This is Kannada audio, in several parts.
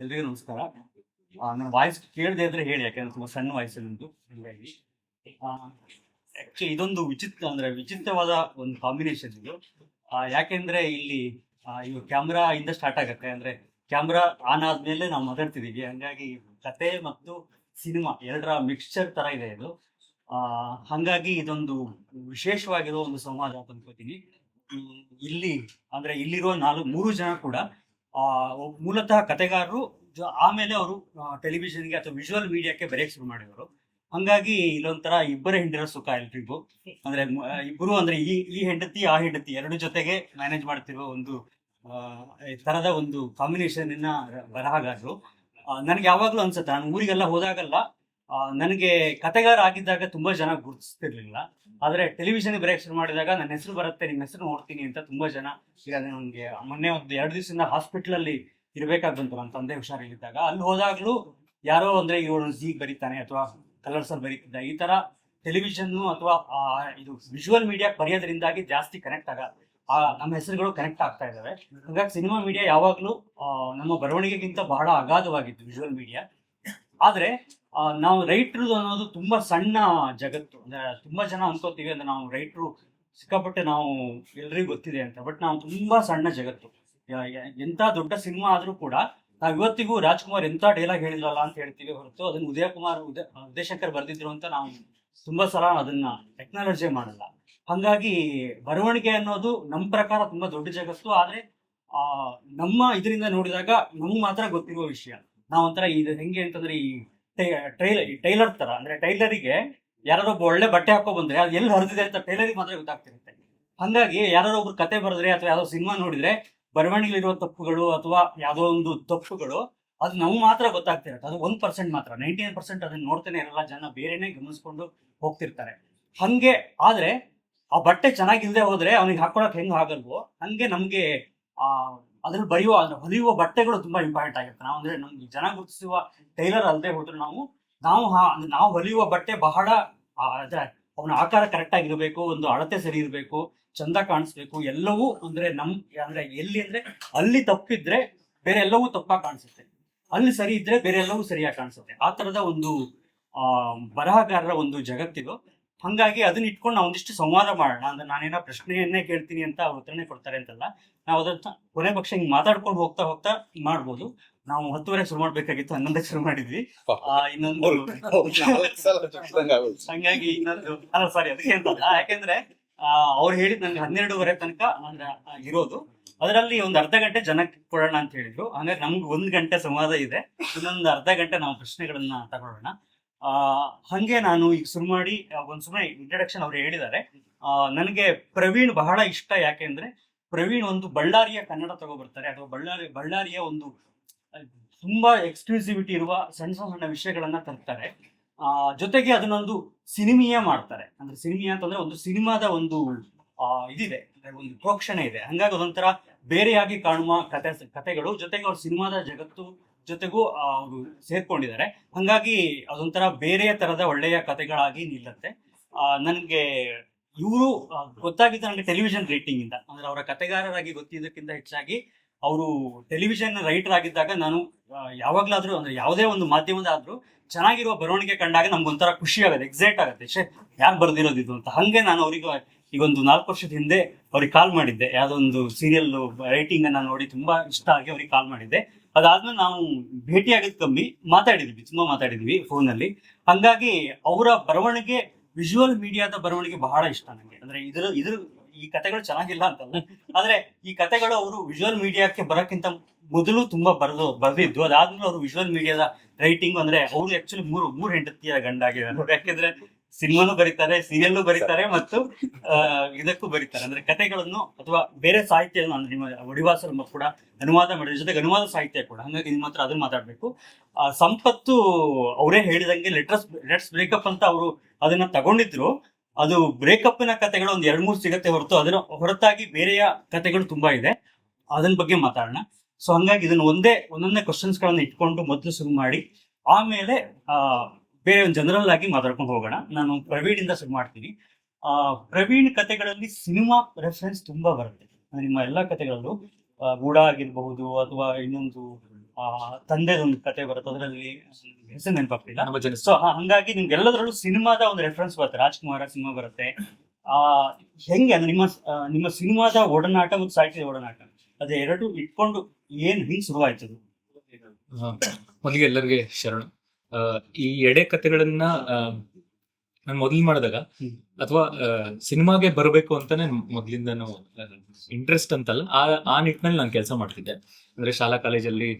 ಎಲ್ರಿಗೂ ನಮಸ್ಕಾರ. ನನ್ನ ವಾಯ್ಸ್ ಕೇಳದೆ ಇದ್ರೆ ಹೇಳಿ ಯಾಕಂದ್ರೆ ತುಂಬಾ ಸಣ್ಣ ವಾಯ್ಸ್ ಹೀಗಾಗಿ ಆಕ್ಚುಲಿ ಇದೊಂದು ವಿಚಿತ್ರ ಅಂದ್ರೆ ವಿಚಿತ್ರವಾದ ಒಂದು ಕಾಂಬಿನೇಷನ್ ಇದು. ಯಾಕೆಂದ್ರೆ ಇಲ್ಲಿ ಇವು ಕ್ಯಾಮ್ರಾ ಇಂದ ಸ್ಟಾರ್ಟ್ ಆಗತ್ತೆ. ಅಂದ್ರೆ ಕ್ಯಾಮ್ರಾ ಆನ್ ಆದ್ಮೇಲೆ ನಾವು ಮಾತಾಡ್ತಿದೀವಿ. ಹಂಗಾಗಿ ಕತೆ ಮತ್ತು ಸಿನಿಮಾ ಎರಡರ ಮಿಕ್ಸ್ಚರ್ ತರ ಇದೆ ಇದು. ಆ, ಹಂಗಾಗಿ ಇದೊಂದು ವಿಶೇಷವಾಗಿರೋ ಒಂದು ಸಂವಾದ ಅಂತ ಅನ್ಕೋತೀನಿ. ಇಲ್ಲಿ ಅಂದ್ರೆ ಇಲ್ಲಿರುವ ನಾಲ್ಕು ಮೂರು ಜನ ಕೂಡ ಮೂಲತಃ ಕತೆಗಾರರು ಜ- ಆಮೇಲೆ ಅವರು ಟೆಲಿವಿಷನ್ಗೆ ಅಥವಾ ವಿಜುವಲ್ ಮೀಡಿಯಾಕ್ಕೆ ಬರೆಯಕ್ಕೆ ಶುರು ಮಾಡಿದರು ಹಂಗಾಗಿ ಇಲ್ಲೊಂಥರ ಇಬ್ಬರ ಹೆಂಡಿರೋ ಸುಖ ಎಲ್ರಿಗೂ. ಅಂದ್ರೆ ಇಬ್ಬರು ಅಂದ್ರೆ ಈ ಈ ಹೆಂಡತಿ, ಆ ಹೆಂಡತಿ ಎರಡು ಜೊತೆಗೆ ಮ್ಯಾನೇಜ್ ಮಾಡ್ತಿರುವ ಒಂದು ತರದ ಒಂದು ಕಾಂಬಿನೇಷನ್ ಬರಹಾಗಾದ್ರು ನನಗೆ ಯಾವಾಗ್ಲೂ ಅನ್ಸುತ್ತೆ, ನಾನು ಊರಿಗೆಲ್ಲ ಹೋದಾಗೆಲ್ಲ ನನಗೆ ಕತೆಗಾರ ಆಗಿದ್ದಾಗ ತುಂಬಾ ಜನ ಗುರುತಿಸ್ತಿರ್ಲಿಲ್ಲ. ಆದ್ರೆ ಟೆಲಿವಿಷನ್ ಬ್ರೇಕ್ ಶುರು ಮಾಡಿದಾಗ ನನ್ನ ಹೆಸರು ಬರುತ್ತೆ ನಿಮ್ಮ ಹೆಸರು ನೋಡ್ತೀನಿ ಅಂತ ತುಂಬಾ ಜನ ಈಗ ನನಗೆ ಮೊನ್ನೆ ಒಂದು ಎರಡು ದಿವಸದಿಂದ ಹಾಸ್ಪಿಟಲ್ ಅಲ್ಲಿ ಇರ್ಬೇಕಾಗಿ ಬಂತು ನನ್ನ ತಂದೆ ಹುಷಾರಿಲ್ಲಿದ್ದಾಗ ಅಲ್ಲಿ ಹೋದಾಗ್ಲೂ ಯಾರೋ ಅಂದ್ರೆ ಇವನು ಜೀಗ್ ಬರೀತಾನೆ ಅಥವಾ ಕಲರ್ಸ್ ಅಲ್ಲಿ ಬರೀತಿದ್ದ. ಈ ತರ ಟೆಲಿವಿಷನ್ ಅಥವಾ ಇದು ವಿಜುವಲ್ ಮೀಡಿಯಾ ಬರೆಯೋದ್ರಿಂದಾಗಿ ಜಾಸ್ತಿ ಕನೆಕ್ಟ್ ಆಗ ನಮ್ಮ ಹೆಸರುಗಳು ಕನೆಕ್ಟ್ ಆಗ್ತಾ ಇದಾವೆ ಹಾಗಾಗಿ ಸಿನಿಮಾ ಮೀಡಿಯಾ ಯಾವಾಗ್ಲೂ ನಮ್ಮ ಬರವಣಿಗೆಗಿಂತ ಬಹಳ ಅಗಾಧವಾಗಿತ್ತು ವಿಜುವಲ್ ಮೀಡಿಯಾ ಆದ್ರೆ ನಾವು ರೈಟ್ರು ಅನ್ನೋದು ತುಂಬ ಸಣ್ಣ ಜಗತ್ತು, ಅಂದರೆ ತುಂಬ ಜನ ಅನ್ಕೋತೀವಿ ಅಂದರೆ ನಾವು ರೈಟ್ರು ಸಿಕ್ಕಾಪಟ್ಟೆ ನಾವು ಎಲ್ರಿಗೂ ಗೊತ್ತಿದೆ ಅಂತ. ಬಟ್ ನಾವು ತುಂಬ ಸಣ್ಣ ಜಗತ್ತು. ಎಂತ ದೊಡ್ಡ ಸಿನಿಮಾ ಆದರೂ ಕೂಡ ನಾವು ಇವತ್ತಿಗೂ ರಾಜ್ಕುಮಾರ್ ಎಂಥ ಡೈಲಾಗ್ ಹೇಳಿದ್ರಲ್ಲ ಅಂತ ಹೇಳ್ತೀವಿ ಹೊರತು ಅದನ್ನು ಉದಯ ಕುಮಾರ್ ಉದಯ, ಉದಯಶಂಕರ್ ಬರೆದಿದ್ರು ಅಂತ ನಾವು ತುಂಬ ಸಲ ಅದನ್ನ ಟೆಕ್ನಾಲಜಿ ಮಾಡಲ್ಲ. ಹಂಗಾಗಿ ಬರವಣಿಗೆ ಅನ್ನೋದು ನಮ್ಮ ಪ್ರಕಾರ ತುಂಬ ದೊಡ್ಡ ಜಗತ್ತು. ಆದರೆ ನಮ್ಮ ಇದರಿಂದ ನೋಡಿದಾಗ ನಮ್ಗೆ ಮಾತ್ರ ಗೊತ್ತಿರುವ ವಿಷಯ. ನಾವೊಂಥರ ಇದು ಹೆಂಗೆ ಅಂತಂದ್ರೆ ಈ ಟ್ರೈಲರ್ ಟೈಲರ್ ತರ, ಅಂದ್ರೆ ಟೈಲರಿಗೆ ಯಾರೋ ಒಬ್ಬ ಒಳ್ಳೆ ಬಟ್ಟೆ ಹಾಕೋ ಬಂದ್ರೆ ಅದು ಎಲ್ಲಿ ಹರಿದಿದೆ ಅಂತ ಟೈಲರಿಗೆ ಮಾತ್ರ ಗೊತ್ತಾಗ್ತಿರುತ್ತೆ. ಹಂಗಾಗಿ ಯಾರೋ ಒಬ್ರು ಕತೆ ಬರೆದ್ರೆ ಅಥವಾ ಯಾವ್ದೋ ಸಿನಿಮಾ ನೋಡಿದ್ರೆ ಬರವಣಿಗೆಲಿರುವ ತಪ್ಪುಗಳು ಅಥವಾ ಯಾವ್ದೋ ಒಂದು ತಪ್ಪುಗಳು, ಅದು ನಾವು ಮಾತ್ರ ಗೊತ್ತಾಗ್ತಿರುತ್ತೆ. ಅದು ಒಂದ್ ಪರ್ಸೆಂಟ್ ಮಾತ್ರ ನೈಂಟಿ ನೈನ್ ಪರ್ಸೆಂಟ್ ಅದನ್ನ ನೋಡ್ತಾನೆ ಇರಲ್ಲ, ಜನ ಬೇರೆನೆ ಗಮನಿಸ್ಕೊಂಡು ಹೋಗ್ತಿರ್ತಾರೆ. ಹಂಗೆ ಆದ್ರೆ ಆ ಬಟ್ಟೆ ಚೆನ್ನಾಗಿಲ್ದೆ ಹೋದ್ರೆ ಅವನಿಗೆ ಹಾಕೊಳಕ್ ಹೆಂಗ್ ಆಗಲ್ವೋ, ಹಂಗೆ ನಮ್ಗೆ ಆ ಅದ್ರಲ್ಲಿ ಬರೆಯುವ, ಅಂದ್ರೆ ಹೊಲಿಯುವ ಬಟ್ಟೆಗಳು ತುಂಬಾ ಇಂಪಾರ್ಟೆಂಟ್ ಆಗಿರುತ್ತೆ. ನಾವು ಅಂದ್ರೆ ನಮ್ಗೆ ಜನ ಗುರುತಿಸುವ ಟೈಲರ್ ಅಲ್ಲದೆ ಹೋದ್ರೆ ನಾವು ನಾವು ನಾವು ಹೊಲಿಯುವ ಬಟ್ಟೆ ಬಹಳ ಅವನ ಆಕಾರ ಕರೆಕ್ಟ್ ಆಗಿರಬೇಕು, ಒಂದು ಅಳತೆ ಸರಿ ಇರಬೇಕು, ಚಂದ ಕಾಣಿಸ್ಬೇಕು, ಎಲ್ಲವೂ ಅಂದ್ರೆ ನಮ್, ಅಂದ್ರೆ ಎಲ್ಲಿ ಅಂದ್ರೆ ಅಲ್ಲಿ ತಪ್ಪಿದ್ರೆ ಬೇರೆ ಎಲ್ಲವೂ ತಪ್ಪಾಗಿ ಕಾಣಿಸುತ್ತೆ. ಅಲ್ಲಿ ಸರಿ ಇದ್ರೆ ಬೇರೆ ಎಲ್ಲವೂ ಸರಿಯಾಗಿ ಕಾಣಿಸುತ್ತೆ. ಆ ತರದ ಒಂದು, ಆ, ಬರಹಗಾರರ ಒಂದು ಜಗತ್ತಿದು ಹಂಗಾಗಿ ಅದನ್ನ ಇಟ್ಕೊಂಡು ನಾವು ಒಂದಿಷ್ಟು ಸಂವಾದ ಮಾಡೋಣ. ಅಂದ್ರೆ ನಾನೇನೋ ಪ್ರಶ್ನೆಯನ್ನೇ ಕೇಳ್ತೀನಿ ಅಂತ ಅವ್ರು ಉತ್ತರನೇ ಕೊಡ್ತಾರೆ ಅಂತಲ್ಲ. ನಾವು ಅದನ್ನ ಕೊನೆ ಪಕ್ಷ ಹಿಂಗ್ ಮಾತಾಡ್ಕೊಂಡು ಹೋಗ್ತಾ ಹೋಗ್ತಾ ಮಾಡ್ಬೋದು. ನಾವು ಹತ್ತುವರೆ ಶುರು ಮಾಡ್ಬೇಕಾಗಿತ್ತು ಹನ್ನೊಂದಕ್ಕೆ ಶುರು ಮಾಡಿದ್ವಿ. ಆ, ಇನ್ನೊಂದು ಹಂಗಾಗಿ ಇನ್ನೊಂದು ಅಲ್ಲ ಸಾರಿ ಅದಕ್ಕೆ ಅಂತಲ್ಲ ಯಾಕೆಂದ್ರೆ ಅವ್ರು ಹೇಳಿದ್ ನಂಗೆ ಹನ್ನೆರಡುವರೆ ತನಕ ಅಂದ್ರೆ ಇರೋದು. ಅದರಲ್ಲಿ ಒಂದು ಅರ್ಧ ಗಂಟೆ ಜನಕ್ಕೆ ಕೊಡೋಣ ಅಂತ ಹೇಳಿದ್ರು. ಹಂಗಾಗಿ ನಮ್ಗೆ ಒಂದ್ ಗಂಟೆ ಸಂವಾದ ಇದೆ. ಇನ್ನೊಂದು ಅರ್ಧ ಗಂಟೆ ನಾವು ಪ್ರಶ್ನೆಗಳನ್ನ ತಗೊಳ್ಳೋಣ. ಹಂಗೆ ನಾನು ಈಗ ಶುರು ಮಾಡಿ ಒಂದು ಸುಮ್ಮನೆ ಇಂಟ್ರಡಕ್ಷನ್ ಅವ್ರು ಹೇಳಿದ್ದಾರೆ. ನನಗೆ ಪ್ರವೀಣ್ ಬಹಳ ಇಷ್ಟ ಯಾಕೆಂದ್ರೆ ಪ್ರವೀಣ್ ಒಂದು ಬಳ್ಳಾರಿಯ ಕನ್ನಡ ತಗೋಬರ್ತಾರೆ. ಅಥವಾ ಬಳ್ಳಾರಿ, ಬಳ್ಳಾರಿಯ ಒಂದು ತುಂಬಾ ಎಕ್ಸ್ಕ್ಲೂಸಿವಿಟಿ ಇರುವ ಸಣ್ಣ ಸಣ್ಣ ವಿಷಯಗಳನ್ನ ತರ್ತಾರೆ. ಆ, ಜೊತೆಗೆ ಅದನ್ನೊಂದು ಸಿನಿಮೀಯ ಮಾಡ್ತಾರೆ. ಅಂದ್ರೆ ಸಿನಿಮೀಯ ಅಂತಂದ್ರೆ ಒಂದು ಸಿನಿಮಾದ ಒಂದು ಇದಿದೆ. ಒಂದು ಪ್ರೋಕ್ಷಣೆ ಇದೆ. ಹಂಗಾಗಿ ಅದೊಂಥರ ಬೇರೆಯಾಗಿ ಕಾಣುವ ಕತೆ, ಕತೆಗಳು. ಜೊತೆಗೆ ಅವ್ರ ಸಿನಿಮಾದ ಜಗತ್ತು ಜೊತೆಗೂ ಅವರು ಸೇರ್ಕೊಂಡಿದ್ದಾರೆ. ಹಂಗಾಗಿ ಅದೊಂಥರ ಬೇರೆ ತರದ ಒಳ್ಳೆಯ ಕಥೆಗಳಾಗಿ ನಿಲ್ಲತ್ತೆ. ನನಗೆ ಇವರು ಗೊತ್ತಾಗಿದ್ದು ನನಗೆ ಟೆಲಿವಿಷನ್ ರೇಟಿಂಗ್ ಇಂದ. ಅಂದ್ರೆ ಅವರ ಕತೆಗಾರರಾಗಿ ಗೊತ್ತಿದ್ದಕ್ಕಿಂತ ಹೆಚ್ಚಾಗಿ ಅವರು ಟೆಲಿವಿಷನ್ ರೈಟರ್ ಆಗಿದ್ದಾಗ ನಾನು ಯಾವಾಗ್ಲಾದ್ರೂ, ಅಂದ್ರೆ ಯಾವುದೇ ಒಂದು ಮಾಧ್ಯಮದಾದ್ರೂ ಚೆನ್ನಾಗಿರುವ ಬರವಣಿಗೆ ಕಂಡಾಗ ನಮ್ಗೊಂಥರ ಖುಷಿ ಆಗುತ್ತೆ, ಎಕ್ಸೈಟ್ ಆಗುತ್ತೆ. ಶೇ ಯಾರು ಬರ್ದಿರೋದು ಅಂತ. ಹಂಗೆ ನಾನು ಅವ್ರಿಗೆ ಈಗ ಒಂದು ನಾಲ್ಕು ವರ್ಷದ ಹಿಂದೆ ಅವ್ರಿಗೆ ಕಾಲ್ ಮಾಡಿದ್ದೆ. ಯಾವುದೋ ಒಂದು ಸೀರಿಯಲ್ ರೈಟಿಂಗ್ ಅನ್ನ ನೋಡಿ ತುಂಬಾ ಇಷ್ಟ ಆಗಿ ಅವ್ರಿಗೆ ಕಾಲ್ ಮಾಡಿದ್ದೆ. ಅದಾದ್ಮೇಲೆ ನಾವು ಭೇಟಿ ಆಗಿದ್ ಕಮ್ಮಿ ಮಾತಾಡಿದ್ವಿ, ತುಂಬಾ ಮಾತಾಡಿದ್ವಿ ಫೋನಲ್ಲಿ ಹಂಗಾಗಿ ಅವರ ಬರವಣಿಗೆ ವಿಜುವಲ್ ಮೀಡಿಯಾದ ಬರವಣಿಗೆ ಬಹಳ ಇಷ್ಟ ನನಗೆ ಅಂದ್ರೆ ಇದ್ರ ಇದ್ರ, ಈ ಕತೆಗಳು ಚೆನ್ನಾಗಿಲ್ಲ ಅಂತಲ್ಲ. ಆದ್ರೆ ಈ ಕತೆಗಳು ಅವರು ವಿಜುವಲ್ ಮೀಡಿಯಾಕ್ಕೆ ಬರೋಕ್ಕಿಂತ ಮೊದಲು ತುಂಬಾ ಬರೆದು, ಬರೆದಿದ್ದು. ಅದಾದ್ಮೇಲೆ ಅವರು ವಿಜುವಲ್ ಮೀಡಿಯಾದ ರೈಟಿಂಗ್ ಅಂದ್ರೆ ಅವರು ಆಕ್ಚುಲಿ ಮೂರು ಮೂರು ಹೆಂಡತಿಯ ಗಂಡಾಗಿದ್ದಾರೆ ಯಾಕೆಂದ್ರೆ ಸಿನಿಮಾನು ಬರೀತಾರೆ ಸೀರಿಯಲ್ಲು ಬರೀತಾರೆ ಮತ್ತು ಇದಕ್ಕೂ ಬರೀತಾರೆ. ಅಂದ್ರೆ ಕತೆಗಳನ್ನು ಅಥವಾ ಬೇರೆ ಸಾಹಿತ್ಯವನ್ನು ಅಂದ್ರೆ ನಿಮ್ಮ ಒಡಿವಾಸಲ್ ಕೂಡ ಅನುವಾದ ಮಾಡಿದ ಜೊತೆಗೆ ಅನುವಾದ ಸಾಹಿತ್ಯ ಕೂಡ. ಹಂಗಾಗಿ ನಿಮ್ಮ ಹತ್ರ ಅದನ್ನ ಮಾತಾಡ್ಬೇಕು. ಆ, ಸಂಪತ್ತು ಅವರೇ ಹೇಳಿದಂಗೆ ಲೆಟರ್ಸ್ ಲೆಟ್ಸ್ ಬ್ರೇಕಪ್ ಅಂತ ಅವರು ಅದನ್ನ ತಗೊಂಡಿದ್ರು. ಅದು ಬ್ರೇಕಪ್ನ ಕತೆಗಳು ಒಂದ್ ಎರಡ್ ಮೂರು ಸಿಗತ್ತೆ ಹೊರತು ಅದನ್ನ ಹೊರತಾಗಿ ಬೇರೆಯ ಕಥೆಗಳು ತುಂಬಾ ಇದೆ. ಅದನ್ನ ಬಗ್ಗೆ ಮಾತಾಡೋಣ. ಸೊ ಹಂಗಾಗಿ ಇದನ್ನ ಒಂದೇ ಒಂದೊಂದೇ ಕ್ವಶನ್ಸ್ ಗಳನ್ನ ಇಟ್ಕೊಂಡು ಮೊದಲು ಶುರು ಮಾಡಿ. ಆಮೇಲೆ ಆ ಬೇರೆ ಒಂದು ಜನರಲ್ ಆಗಿ ಮಾತಾಡ್ಕೊಂಡು ಹೋಗೋಣ. ನಾನು ಪ್ರವೀಣ್ ಇಂದ ಶುರು ಮಾಡ್ತೀನಿ. ಆ ಪ್ರವೀಣ್ ಕತೆಗಳಲ್ಲಿ ಸಿನಿಮಾ ರೆಫರೆನ್ಸ್ ತುಂಬಾ ಬರುತ್ತೆ. ನಿಮ್ಮ ಎಲ್ಲಾ ಕತೆಗಳಲ್ಲೂ ಗೂಢ ಆಗಿರಬಹುದು ಅಥವಾ ಇನ್ನೊಂದು ಆ, ತಂದೆದೊಂದು ಕತೆ ಬರುತ್ತೆ. ಅದರಲ್ಲಿ ಹೆಸರು ನೆನಪಾಗ್ತಿಲ್ಲ. ಸೊ ಹಂಗಾಗಿ ನಿಮ್ಗೆ ಎಲ್ಲದರಲ್ಲೂ ಸಿನಿಮಾದ ಒಂದು ರೆಫರೆನ್ಸ್ ಬರುತ್ತೆ. ರಾಜ್ಕುಮಾರ ಸಿನಿಮಾ ಬರುತ್ತೆ. ಆ ಹೆಂಗೆ ಅಂದ್ರೆ ನಿಮ್ಮ ನಿಮ್ಮ ಸಿನಿಮಾದ ಒಡನಾಟ ಮತ್ತು ಸಾಹಿತ್ಯದ ಒಡನಾಟ ಅದು ಎರಡು ಇಟ್ಕೊಂಡು ಏನ್ ಹಿಂಗ್ ಶುರುವಾಯ್ತು ಅದು? ಆ, ಮೊದಲಿಗೆ ಎಲ್ಲರಿಗೆ ಶರಣ. ಈ ಎಡೆ ಕಥೆಗಳನ್ನ ನಾನು ಮೊದಲು ಮಾಡಿದಾಗ. ಅಥವಾ ಸಿನಿಮಾಗೆ ಬರಬೇಕು ಅಂತಾನೆ ಮೊದಲಿಂದನು ಇಂಟ್ರೆಸ್ಟ್ ಅಂತಲ್ಲ ಆ ಆ ನಿಟ್ಟಿನಲ್ಲಿ ನಾನು ಕೆಲಸ ಮಾಡ್ತಿದ್ದೆ. ಅಂದ್ರೆ ಶಾಲಾ ಕಾಲೇಜಲ್ಲಿ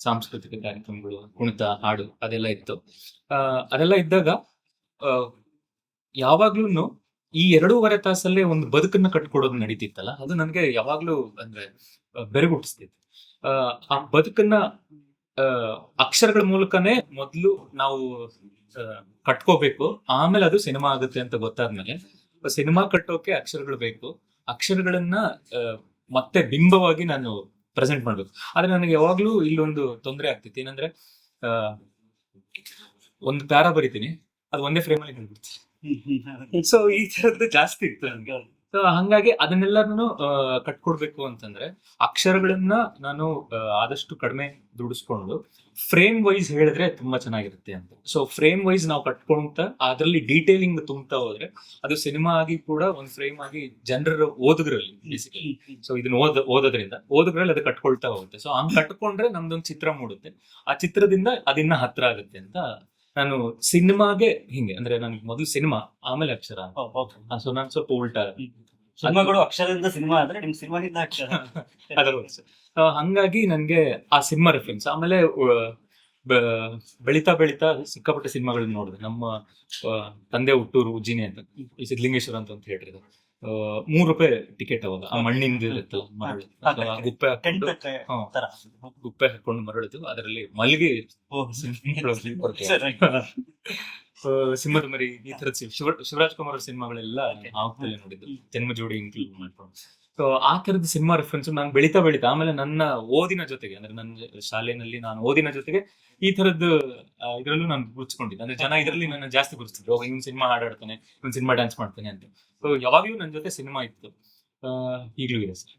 ಸಾಂಸ್ಕೃತಿಕ ಕಾರ್ಯಕ್ರಮಗಳು ಕುಣಿತ ಹಾಡು ಅದೆಲ್ಲ ಇತ್ತು. ಅಹ್ ಅದೆಲ್ಲ ಇದ್ದಾಗ ಯಾವಾಗ್ಲೂ ಈ ಎರಡೂವರೆ ತಾಸಲ್ಲೇ ಒಂದು ಬದುಕನ್ನ ಕಟ್ಕೊಡೋದು ನಡೀತಿತ್ತಲ್ಲ ಅದು ನನಗೆ ಯಾವಾಗ್ಲೂ ಅಂದ್ರೆ ಬೆರಗುಟ್ಟಿಸ್ತಿತ್ತು ಆ, ಬದುಕನ್ನ ಅಕ್ಷರಗಳ ಮೂಲಕನೇ ಮೊದಲು ನಾವು ಕಟ್ಕೋಬೇಕು. ಆಮೇಲೆ ಅದು ಸಿನಿಮಾ ಆಗುತ್ತೆ ಅಂತ ಗೊತ್ತಾದ್ಮೇಲೆ. ಸಿನಿಮಾ ಕಟ್ಟೋಕೆ ಅಕ್ಷರಗಳು ಬೇಕು. ಅಕ್ಷರಗಳನ್ನ ಮತ್ತೆ ಬಿಂಬವಾಗಿ ನಾನು ಪ್ರೆಸೆಂಟ್ ಮಾಡ್ಬೇಕು. ಆದ್ರೆ ನನಗೆ ಯಾವಾಗ್ಲೂ ಇಲ್ಲೊಂದು ತೊಂದರೆ ಆಗ್ತಿತ್ತು. ಏನಂದ್ರೆ ಆ, ಒಂದು ಪ್ಯಾರ ಬರಿತೀನಿ. ಅದು ಒಂದೇ ಫ್ರೇಮ್ ಅಲ್ಲಿ ಹೇಳ್ಬಿಡ್ತೀನಿ ಸೊ ಈ ತರದ್ದು ಜಾಸ್ತಿ ಇತ್ತು ನನಗೆ. ಸೊ ಹಂಗಾಗಿ ಅದನ್ನೆಲ್ಲರೂ ಕಟ್ಕೊಡ್ಬೇಕು ಅಂತಂದ್ರೆ ಅಕ್ಷರಗಳನ್ನ ನಾನು ಆದಷ್ಟು ಕಡಿಮೆ ದುಡಿಸ್ಕೊಂಡು ಫ್ರೇಮ್ ವೈಸ್ ಹೇಳಿದ್ರೆ ತುಂಬಾ ಚೆನ್ನಾಗಿರುತ್ತೆ ಅಂತ. ಸೊ ಫ್ರೇಮ್ ವೈಸ್ ನಾವು ಕಟ್ಕೊಂತ ಅದರಲ್ಲಿ ಡೀಟೇಲಿಂಗ್ ತುಂಬ್ತಾ ಹೋದ್ರೆ ಅದು ಸಿನಿಮಾ ಆಗಿ ಕೂಡ ಒಂದು ಫ್ರೇಮ್ ಆಗಿ ಜನರ ಓದುಗರಲ್ಲಿ ಬೇಸಿಕಲಿ. ಸೊ ಇದನ್ನ ಓದ, ಓದೋದ್ರಿಂದ ಓದುಗರಲ್ಲಿ ಅದು ಕಟ್ಕೊಳ್ತಾ ಹೋಗುತ್ತೆ. ಸೊ ಹಂಗ್ ಕಟ್ಕೊಂಡ್ರೆ ನಮ್ದೊಂದು ಚಿತ್ರ ಮೂಡುತ್ತೆ. ಆ ಚಿತ್ರದಿಂದ ಅದಿನ್ನ ಹತ್ರ ಆಗುತ್ತೆ ಅಂತ ನಾನು ಸಿನಿಮಾಗೆ ಹಿಂಗೆ ಅಂದ್ರೆ ನನ್ಗೆ ಮೊದಲು ಸಿನಿಮಾ ಆಮೇಲೆ ಅಕ್ಷರ. ಸೊ ನಾನು ಸ್ವಲ್ಪ ಉಲ್ಟಾ ಸಿನಿಮಾಗಳು ಅಕ್ಷರದಿಂದ ಸಿನಿಮಾ ಆದ್ರೆ ನಿಮ್ ಸಿನಿಮಾದಿಂದ ಅಕ್ಷರ. ಅದರ ಹಂಗಾಗಿ ನನ್ಗೆ ಆ ಸಿನಿಮಾ ರೆಫರೆನ್ಸ್ ಆಮೇಲೆ ಬೆಳಿತಾ ಬೆಳಿತಾ ಸಿಕ್ಕಾಪಟ್ಟೆ ಸಿನಿಮಾಗಳನ್ನ ನೋಡಿದೆ. ನಮ್ಮ ತಂದೆ ಹುಟ್ಟೂರು ಉಜ್ಜಿನಿ ಅಂತ. ಈ ಸಿದ್ಲಿಂಗೇಶ್ವರ ಅಂತ ಒಂದು ಥಿಯೇಟರ್ ಇದೆ ಮೂರು ರೂಪಾಯಿ ಟಿಕೆಟ್ ಅವಾಗ. ಆ ಮಣ್ಣಿಂದ ಇರುತ್ತೆ ಮರಳು. ಗುಪ್ಪೆ ಹಾಕೊಂಡು ಹಾ. ಗುಪ್ಪೆ ಹಾಕೊಂಡು ಮರಳಿದ್ದು ಅದರಲ್ಲಿ ಮಲ್ಲಿಗೆ ಸಿಂಹದ ಮರಿ ಈ ತರದ ಶಿವ ಶಿವರಾಜ್ ಕುಮಾರ್ ಸಿನಿಮಾಗಳೆಲ್ಲ ಆಗ್ತದೆ ನೋಡಿದ್ದು. ಜನ್ಮ ಜೋಡಿ ಇನ್ಕ್ಲೂಡ್ ಮಾಡ್ಕೊಂಡು. ಸೊ ಆ ತರದ ಸಿನಿಮಾ ರೆಫರೆನ್ಸ್ ನಾನು ಬೆಳೀತಾ ಬೆಳೀತಾ, ಆಮೇಲೆ ನನ್ನ ಓದಿನ ಜೊತೆಗೆ, ಅಂದ್ರೆ ನನ್ನ ಶಾಲೆಯಲ್ಲಿ ನಾನು ಓದಿನ ಜೊತೆಗೆ ಈ ತರದ್ದು ಇದರಲ್ಲೂ ನಾನು ಗುರುತಿಸ್ಕೊಂಡಿದ್ದೆ. ಅಂದ್ರೆ ಜನ ಇದರಲ್ಲಿ ನನ್ನ ಜಾಸ್ತಿ ಗುರುತಿಸಿದ್ರು ಇವನ್ ಸಿನಿಮಾ ಹಾಡಾಡ್ತಾನೆ, ಇವ್ನು ಸಿನಿಮಾ ಡ್ಯಾನ್ಸ್ ಮಾಡ್ತಾನೆ ಅಂತ. ಸೊ ಯಾವಾಗ್ಲೂ ನನ್ನ ಜೊತೆ ಸಿನಿಮಾ ಇತ್ತು. ಈಗ್ಲೂ ಇದೆ ಸರ್.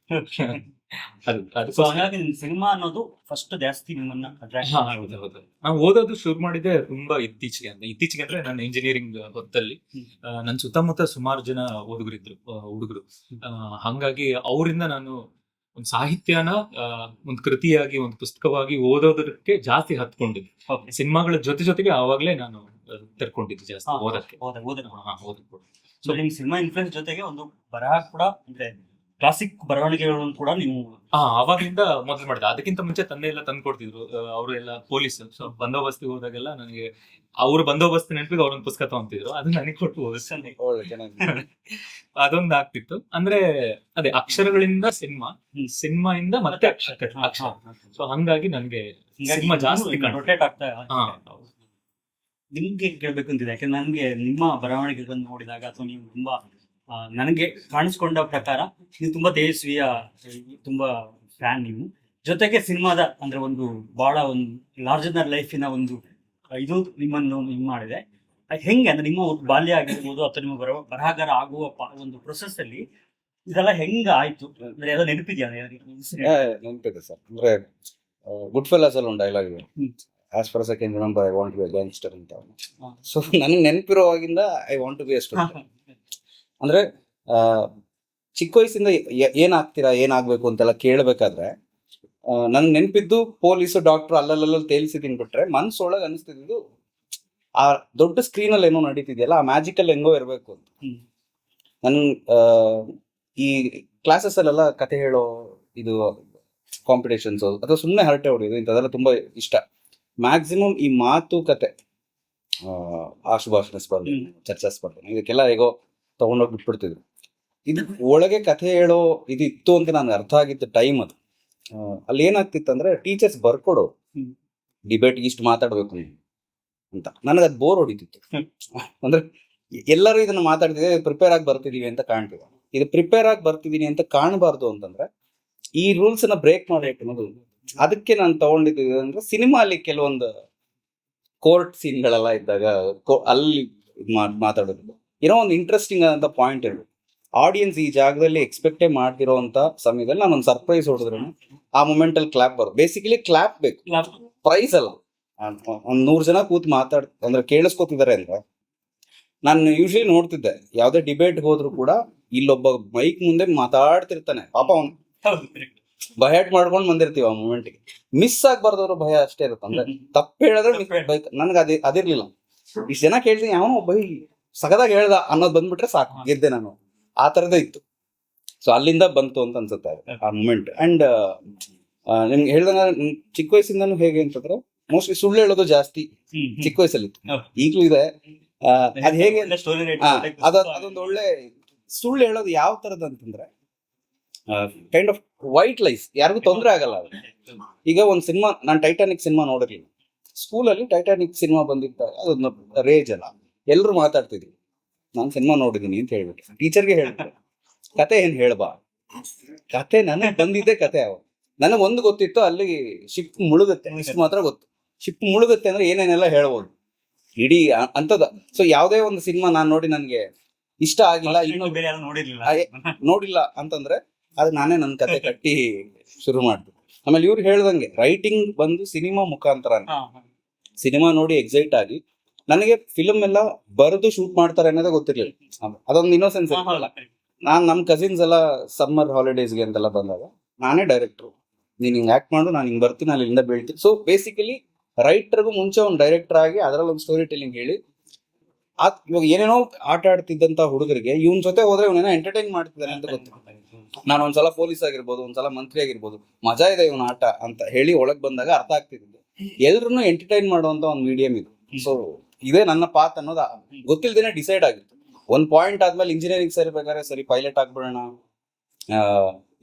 ಅದು ಸೊ ಹಾಗಾಗಿ ಸಿನಿಮಾ ಅನ್ನೋದು ಫಸ್ಟ್ ಜಾಸ್ತಿ ನಿಮ್ಮನ್ನ ಅಟ್ರಾಕ್ಟ್ ಹಾ, ಹೌದು ಹೌದು ನಾವು ಓದೋದು ಶುರು ಮಾಡಿದೆ ತುಂಬಾ ಇತ್ತೀಚೆಗೆ ಅಂದ್ರೆ ಇತ್ತೀಚೆಗೆ ಅಂದ್ರೆ ನನ್ನ ಇಂಜಿನಿಯರಿಂಗ್ ಹೊತ್ತಲ್ಲಿ ಹ್ಮ್. ಆ, ನನ್ನ ಸುತ್ತಮುತ್ತ ಸುಮಾರು ಜನ ಓದುಗರಿದ್ರು ಹುಡುಗರು ಹಂಗಾಗಿ ಅವರಿಂದ ನಾನು ಒಂದು ಸಾಹಿತ್ಯನ ಆ, ಒಂದು ಕೃತಿಯಾಗಿ ಒಂದು ಪುಸ್ತಕವಾಗಿ ಓದೋದಕ್ಕೆ ಜಾಸ್ತಿ ಹತ್ಕೊಂಡಿದ್ದೆ Okay. ಸಿನಿಮಾಗಳ ಜೊತೆ ಜೊತೆಗೆ ಆವಾಗ್ಲೇ ನಾನು ಆ, ತೆರ್ಕೊಂಡಿದ್ದು ಜಾಸ್ತಿ ಹಾ, ಓದಕ್ಕೆ ಓದ- ಓದಕ್ಕೆ. ಹಾ, ಓದಕ್ಕೆ ಕೂಡ. ಸೊ ನಿಮ್ ಸಿನಿಮಾ ಇನ್ಫ್ಲುಯೆನ್ಸ್ ಜೊತೆಗೆ ಒಂದು ಬರಹ ಕೂಡ ಅಂದ್ರೆ ಕ್ಲಾಸಿಕ್ ಬರವಣಿಗೆಗಳನ್ನು ಕೂಡ ನೀವು ಹಾ ಅವಾಗಿಂದ ಮೊದಲು ಮಾಡಿದೆ ಅದಕ್ಕಿಂತ ಮುಂಚೆ ತಂದೆ ಎಲ್ಲ ತಂದು ಕೊಡ್ತಿದ್ರು. ಅವರು ಎಲ್ಲ ಪೊಲೀಸ್ ಸೊ ಬಂದೋಬಸ್ತಿಗೆ ಹೋದಾಗೆಲ್ಲ ನನಗೆ ಅವ್ರ ಬಂದೋಬಸ್ತ್ ನೆನಪಿಗೆ ಅವ್ರೊಂದು ಪುಸ್ತಕ ತಗೊಂತಿದ್ರು. ಅದು ನನಗೆ ಕೊಟ್ಟು ಅದೊಂದು ಆಗ್ತಿತ್ತು. ಅಂದ್ರೆ ಅದೇ ಅಕ್ಷರಗಳಿಂದ ಸಿನಿಮಾ. ಸಿನಿಮಾ ಇಂದ ಮತ್ತೆ ಅಕ್ಷರ. ಅಕ್ಷರ ಸೊ ಹಂಗಾಗಿ ನನಗೆ ಸಿನಿಮಾ ಜಾಸ್ತಿ. ರೊಟೇಟ್ ಆಗ್ತಾ ನಿಮ್ಗೆ ಕೇಳ್ಬೇಕು ಅಂತಿದೆ? ಯಾಕಂದ್ರೆ ನನಗೆ ನಿಮ್ಮ ಬರವಣಿಗೆಗಳನ್ನು ನೋಡಿದಾಗ ಅಥವಾ ನೀವು ತುಂಬಾ ನನಗೆ ಕಾಣಿಸ್ಕೊಂಡ ಪ್ರಕಾರ ನೀವು ತುಂಬಾ ತೇಜಸ್ವಿಯ ತುಂಬಾ ಫ್ಯಾನ್ ನೀವು. ಜೊತೆಗೆ ಸಿನಿಮಾದ ಅಂದ್ರೆ ಒಂದು ಬಹಳ ಒಂದು ಲಾರ್ಜರ್ ಲೈಫಿನ ಒಂದು ಇದು ನಿಮ್ಮನ್ನು ಇದು ಮಾಡಿದೆ. ಹೆಂಗೆ ಅಂದ್ರೆ ನಿಮ್ಮ ಒಂದು ಬಾಲ್ಯ ಆಗಿರ್ಬೋದು ಅಥವಾ ನಿಮ್ಮ ಬರ ಬರಹಗಾರ ಆಗುವ ಒಂದು ಪ್ರೊಸೆಸ್ ಅಲ್ಲಿ ಇದೆಲ್ಲ ಹೆಂಗ ಆಯ್ತು? ಅಂದ್ರೆ ಎಲ್ಲ ನೆನಪಿದ್ಯಾ? ನೆನಪಿದೆ ಸರ್. ಅಂದ್ರೆ ಗುಡ್ ಫೆಲ್ಲಸ್ ಅಲ್ಲಿ ಒಂದು ಡೈಲಾಗ್ ಇದೆ. As far second remember I want be gangster ಅಂತ. ಸೊ ನನಗೆ ನೆನಪಿರೋವಾಗಿಂದ ಐ ವಾಂಟ್ ಟು ಬಿ ಅಷ್ಟು ಅಂದ್ರೆ ಚಿಕ್ಕ ವಯಸ್ಸಿಂದ ಏನಾಗ್ತೀರಾ ಏನಾಗ್ಬೇಕು ಅಂತೆಲ್ಲ ಕೇಳಬೇಕಾದ್ರೆ ನನ್ಗೆ ನೆನಪಿದ್ದು ಪೊಲೀಸು ಡಾಕ್ಟರ್ ಅಲ್ಲಲ್ಲಲ್ಲಿ ತೇಲ್ಸಿದ್ದೀನಿ ಬಿಟ್ರೆ ಮನ್ಸೊಳಗೆ ಅನಿಸ್ತಿದ್ದು ಆ ದೊಡ್ಡ ಸ್ಕ್ರೀನ್ ಅಲ್ಲಿ ಏನೋ ನಡೀತಿದೆಯಲ್ಲ ಆ ಮ್ಯಾಜಿಕಲ್ ಹೆಂಗೋ ಇರಬೇಕು ಅಂತ. ನನ್ ಈ ಕ್ಲಾಸಸ್ ಅಲ್ಲೆಲ್ಲ ಕತೆ ಹೇಳೋ ಇದು ಕಾಂಪಿಟೇಷನ್ಸ್ ಅಥವಾ ಸುಮ್ಮನೆ ಹರಟೆ ಹೊಡೆಯೋದು ಇಂಥದೆಲ್ಲ ತುಂಬಾ ಇಷ್ಟ ಮ್ಯಾಕ್ಸಿಮಮ್ ಈ ಮಾತುಕತೆ ಆ, ಆಶುಭಾಷಣ ಸ್ಪರ್ಧೆ. ಚರ್ಚಾ ಸ್ಪರ್ಧೆ ಇದಕ್ಕೆಲ್ಲ ಹೇಗೋ ತಗೊಂಡೋಗಿ ಬಿಟ್ಬಿಡ್ತಿದ್ರು. ಇದು ಒಳಗೆ ಕಥೆ ಹೇಳೋ ಇದು ಇತ್ತು ಅಂತ ನನಗೆ ಅರ್ಥ ಆಗಿದ್ದ ಟೈಮ್ ಅದು. ಅಲ್ಲಿ ಏನಾಗ್ತಿತ್ತು ಅಂದ್ರೆ ಟೀಚರ್ಸ್ ಬರ್ಕೊಡು. ಡಿಬೇಟ್ ಇಷ್ಟು ಮಾತಾಡ್ಬೇಕು ಅಂತ. ನನಗೆ ಅದು ಬೋರ್ ಹೊಡಿತಿತ್ತು. ಅಂದ್ರೆ ಎಲ್ಲರೂ ಇದನ್ನ ಮಾತಾಡ್ತಿದ್ರೆ ಪ್ರಿಪೇರ್ ಆಗಿ ಬರ್ತಿದೀವಿ ಅಂತ ಕಾಣ್ತೀವಿ ಇದು ಪ್ರಿಪೇರ್ ಆಗಿ ಬರ್ತಿದೀನಿ ಅಂತ ಕಾಣಬಾರ್ದು ಅಂತಂದ್ರೆ ಈ ರೂಲ್ಸ್ನ ಬ್ರೇಕ್ ಮಾಡಬೇಕು ಅನ್ನೋದು. ಅದಕ್ಕೆ ನಾನು ತಗೊಂಡಿದ್ದು ಅಂದ್ರೆ ಸಿನಿಮಾ ಅಲ್ಲಿ ಕೆಲವೊಂದು ಕೋರ್ಟ್ ಸೀನ್ಗಳೆಲ್ಲ ಇದ್ದಾಗ ಅಲ್ಲಿ ಮಾತಾಡೋದು. ಏನೋ ಒಂದು ಇಂಟ್ರೆಸ್ಟಿಂಗ್ ಆದಂತ ಪಾಯಿಂಟ್ ಹೇಳಿ ಆಡಿಯನ್ಸ್ ಈ ಜಾಗದಲ್ಲಿ ಎಕ್ಸ್ಪೆಕ್ಟೇ ಮಾಡ್ತಿರೋಂತ ಸಮಯದಲ್ಲಿ ನಾನು ಒಂದು ಸರ್ಪ್ರೈಸ್ ಹೊಡೆದ್ರು ಆ ಮೂಮೆಂಟ್ ಅಲ್ಲಿ ಕ್ಲಾಪ್ ಬರೋದು ಬೇಸಿಕಲಿ ಕ್ಲಾಪ್ ಬೇಕು. ಪ್ರೈಸ್ ಅಲ್ಲ. ಒಂದ್ ನೂರ್ ಜನ ಕೂತ್ ಮಾತಾಡ್ ಅಂದ್ರೆ ಕೇಳಿಸ್ಕೊತಿದ್ದಾರೆ ಅಂದ್ರೆ. ನಾನು ಯೂಶಲಿ ನೋಡ್ತಿದ್ದೆ. ಯಾವ್ದೇ ಡಿಬೇಟ್ ಹೋದ್ರು ಕೂಡ ಇಲ್ಲೊಬ್ಬ ಮೈಕ್ ಮುಂದೆ ಮಾತಾಡ್ತಿರ್ತಾನೆ. ಪಾಪ ಅವನು. ಬಯಟ್ ಮಾಡ್ಕೊಂಡು ಬಂದಿರ್ತೀವಿ ಆ ಮೂಮೆಂಟ್ಗೆ ಮಿಸ್ ಆಗ್ಬಾರ್ದವ್ರ ಭಯ ಅಷ್ಟೇ ಇರುತ್ತೆ. ಅಂದ್ರೆ ತಪ್ಪು ಹೇಳಿದ್ರೆ ನನ್ಗೆ ಅದೇ ಅದಿರ್ಲಿಲ್ಲ. ಇಷ್ಟು ಜನ ಕೇಳ್ತೀನಿ ಅವನು ಬೈ ಸಗದಾಗ ಹೇಳ್ದ ಅನ್ನೋದು ಬಂದ್ಬಿಟ್ರೆ ಸಾಕು ಗೆದ್ದೆ ನಾನು. ಆ ತರದೇ ಇತ್ತು. ಸೊ ಅಲ್ಲಿಂದ ಬಂತು ಅಂತ ಅನ್ಸುತ್ತೆ ಆ ಮೂಮೆಂಟ್ ಅಂಡ್ ನಿಮ್ಗೆ ಹೇಳ್ದಂಗ ಚಿಕ್ಕ ವಯಸ್ಸಿಂದನೂ ಹೇಗೆ ಅಂತಂದ್ರೆ ಮೋಸ್ಟ್ಲಿ ಸುಳ್ಳು ಹೇಳೋದು ಜಾಸ್ತಿ. ಚಿಕ್ಕ ವಯಸ್ಸಲ್ಲಿ ಈಗಲೂ ಇದೆ. ಅದ್ ಹೇಗೆ ಅದೊಂದು ಒಳ್ಳೆ ಸುಳ್ಳು ಹೇಳೋದು ಯಾವ ತರದ್ ಅಂತಂದ್ರೆ ಕೈಂಡ್ ಆಫ್ ವೈಟ್ ಲೈಫ್ ಯಾರಿಗೂ ತೊಂದರೆ ಆಗಲ್ಲ ಅದು. ಈಗ ಒಂದ್ ಸಿನಿಮಾ ನಾನು ಟೈಟಾನಿಕ್ ಸಿನಿಮಾ ನೋಡಿರ್ಲಿಲ್ಲ. ಸ್ಕೂಲಲ್ಲಿ ಟೈಟಾನಿಕ್ ಸಿನಿಮಾ ಬಂದಿದ್ದ ಅದೊಂದು ರೇಜ್ ಅಲ್ಲ. ಎಲ್ರು ಮಾತಾಡ್ತಿದ್ರು ನಾನು ಸಿನಿಮಾ ನೋಡಿದೀನಿ ಅಂತ ಹೇಳ್ಬಿಟ್ಟು. ಟೀಚರ್ಗೆ ಹೇಳ್ಬಿಟ್ಟು. ಕತೆ ಏನ್ ಹೇಳ್ಬಾ? ಕತೆ ನನಗೆ ಬಂದಿದ್ದೆ ಕತೆ ಅವ. ನನಗೆ ಒಂದು ಗೊತ್ತಿತ್ತು ಅಲ್ಲಿ ಶಿಪ್ ಮುಳುಗುತ್ತೆ. ಇಷ್ಟು ಮಾತ್ರ ಗೊತ್ತು. ಶಿಪ್ ಮುಳುಗುತ್ತೆ ಅಂದ್ರೆ ಏನೇನೆಲ್ಲ ಹೇಳ್ಬೋದು. ಇಡೀ ಅಂತದ ಸೊ ಯಾವುದೇ ಒಂದು ಸಿನಿಮಾ ನಾನು ನೋಡಿ ನನಗೆ ಇಷ್ಟ ಆಗಿಲ್ಲ ಇನ್ನೂ ಬೇರೆ ನೋಡಿರ್ಲಿಲ್ಲ. ನೋಡಿಲ್ಲ ಅಂತಂದ್ರೆ ಅದು ನಾನೇ ನನ್ನ ಕತೆ ಕಟ್ಟಿ ಶುರು ಮಾಡ್ದೆ. ಆಮೇಲೆ ಇವ್ರು ಹೇಳ್ದಂಗೆ ರೈಟಿಂಗ್ ಬಂದು ಸಿನಿಮಾ ಮುಖಾಂತರ. ಸಿನಿಮಾ ನೋಡಿ ಎಕ್ಸೈಟ್ ಆಗಿ ನನಗೆ ಫಿಲಮ್ ಎಲ್ಲ ಬರೆದು ಶೂಟ್ ಮಾಡ್ತಾರೆ ಅನ್ನೋದೇ ಗೊತ್ತಿರ್ಲಿಲ್ಲ. ಅದ್- ಅದೊಂದು ಇನ್ನೋಸೆನ್ಸ್ ನಾನು ನಮ್ಮ ನಾನ್ ನಮ್ ಕಸಿನ್ಸ್ ಎಲ್ಲ ಸಮ್ಮರ್ ಹಾಲಿಡೇಸ್ಗೆ ಅಂತೆಲ್ಲ ಬಂದಾಗ ನಾನೇ ಡೈರೆಕ್ಟ್ರು ನೀನ್ ಹಿಂಗ್ ಆಕ್ಟ್ ಮಾಡು ನಾನು ಹಿಂಗ್ ಬರ್ತೀನಿ ನಾನು ಇಲ್ಲಿಂದ ಬೀಳ್ತೀನಿ. ಸೊ ಬೇಸಿಕಲಿ ರೈಟರ್ಗೂ ಮುಂಚೆ ಒಂದು ಡೈರೆಕ್ಟರ್ ಆಗಿ ಅದರಲ್ಲಿ ಒಂದು ಸ್ಟೋರಿ ಟೆಲಿಂಗ್ ಹೇಳಿ ಆ ಇವಾಗ ಏನೇನೋ ಆಟ ಆಡ್ತಿದ್ದಂತ ಹುಡುಗರಿಗೆ ಇವನ್ ಜೊತೆ ಹೋದ್ರೆ ಇವನೇನೋ ಎಂಟರ್ಟೈನ್ ಮಾಡ್ತಿದ್ದಾನೆ ಅಂತ ಗೊತ್ತು. ನಾನು ಒಂದ್ಸಲ ಪೊಲೀಸ್ ಆಗಿರ್ಬೋದು ಒಂದ್ಸಲ ಮಂತ್ರಿ ಆಗಿರ್ಬೋದು ಮಜಾ ಇದೆ ಇವನ ಆಟ ಅಂತ ಹೇಳಿ ಒಳಗ್ ಬಂದಾಗ ಅರ್ಥ ಆಗ್ತಿದ್ದು ಎಲ್ರು ಎಂಟರ್ಟೈನ್ ಮಾಡುವಂತ ಒಂದು ಮೀಡಿಯಂ ಇದು. ಸೊ ಇದೇ ನನ್ನ ಪಾತ್ ಅನ್ನೋದು ಗೊತ್ತಿಲ್ದೇನೆ ಡಿಸೈಡ್ ಆಗಿತ್ತು. ಒಂದ್ ಪಾಯಿಂಟ್ ಆದ್ಮೇಲೆ ಇಂಜಿನಿಯರಿಂಗ್ ಸರಿ ಬೇಕಾದ್ರೆ ಸರಿ ಪೈಲಟ್ ಆಗ್ಬಿಡೋಣ.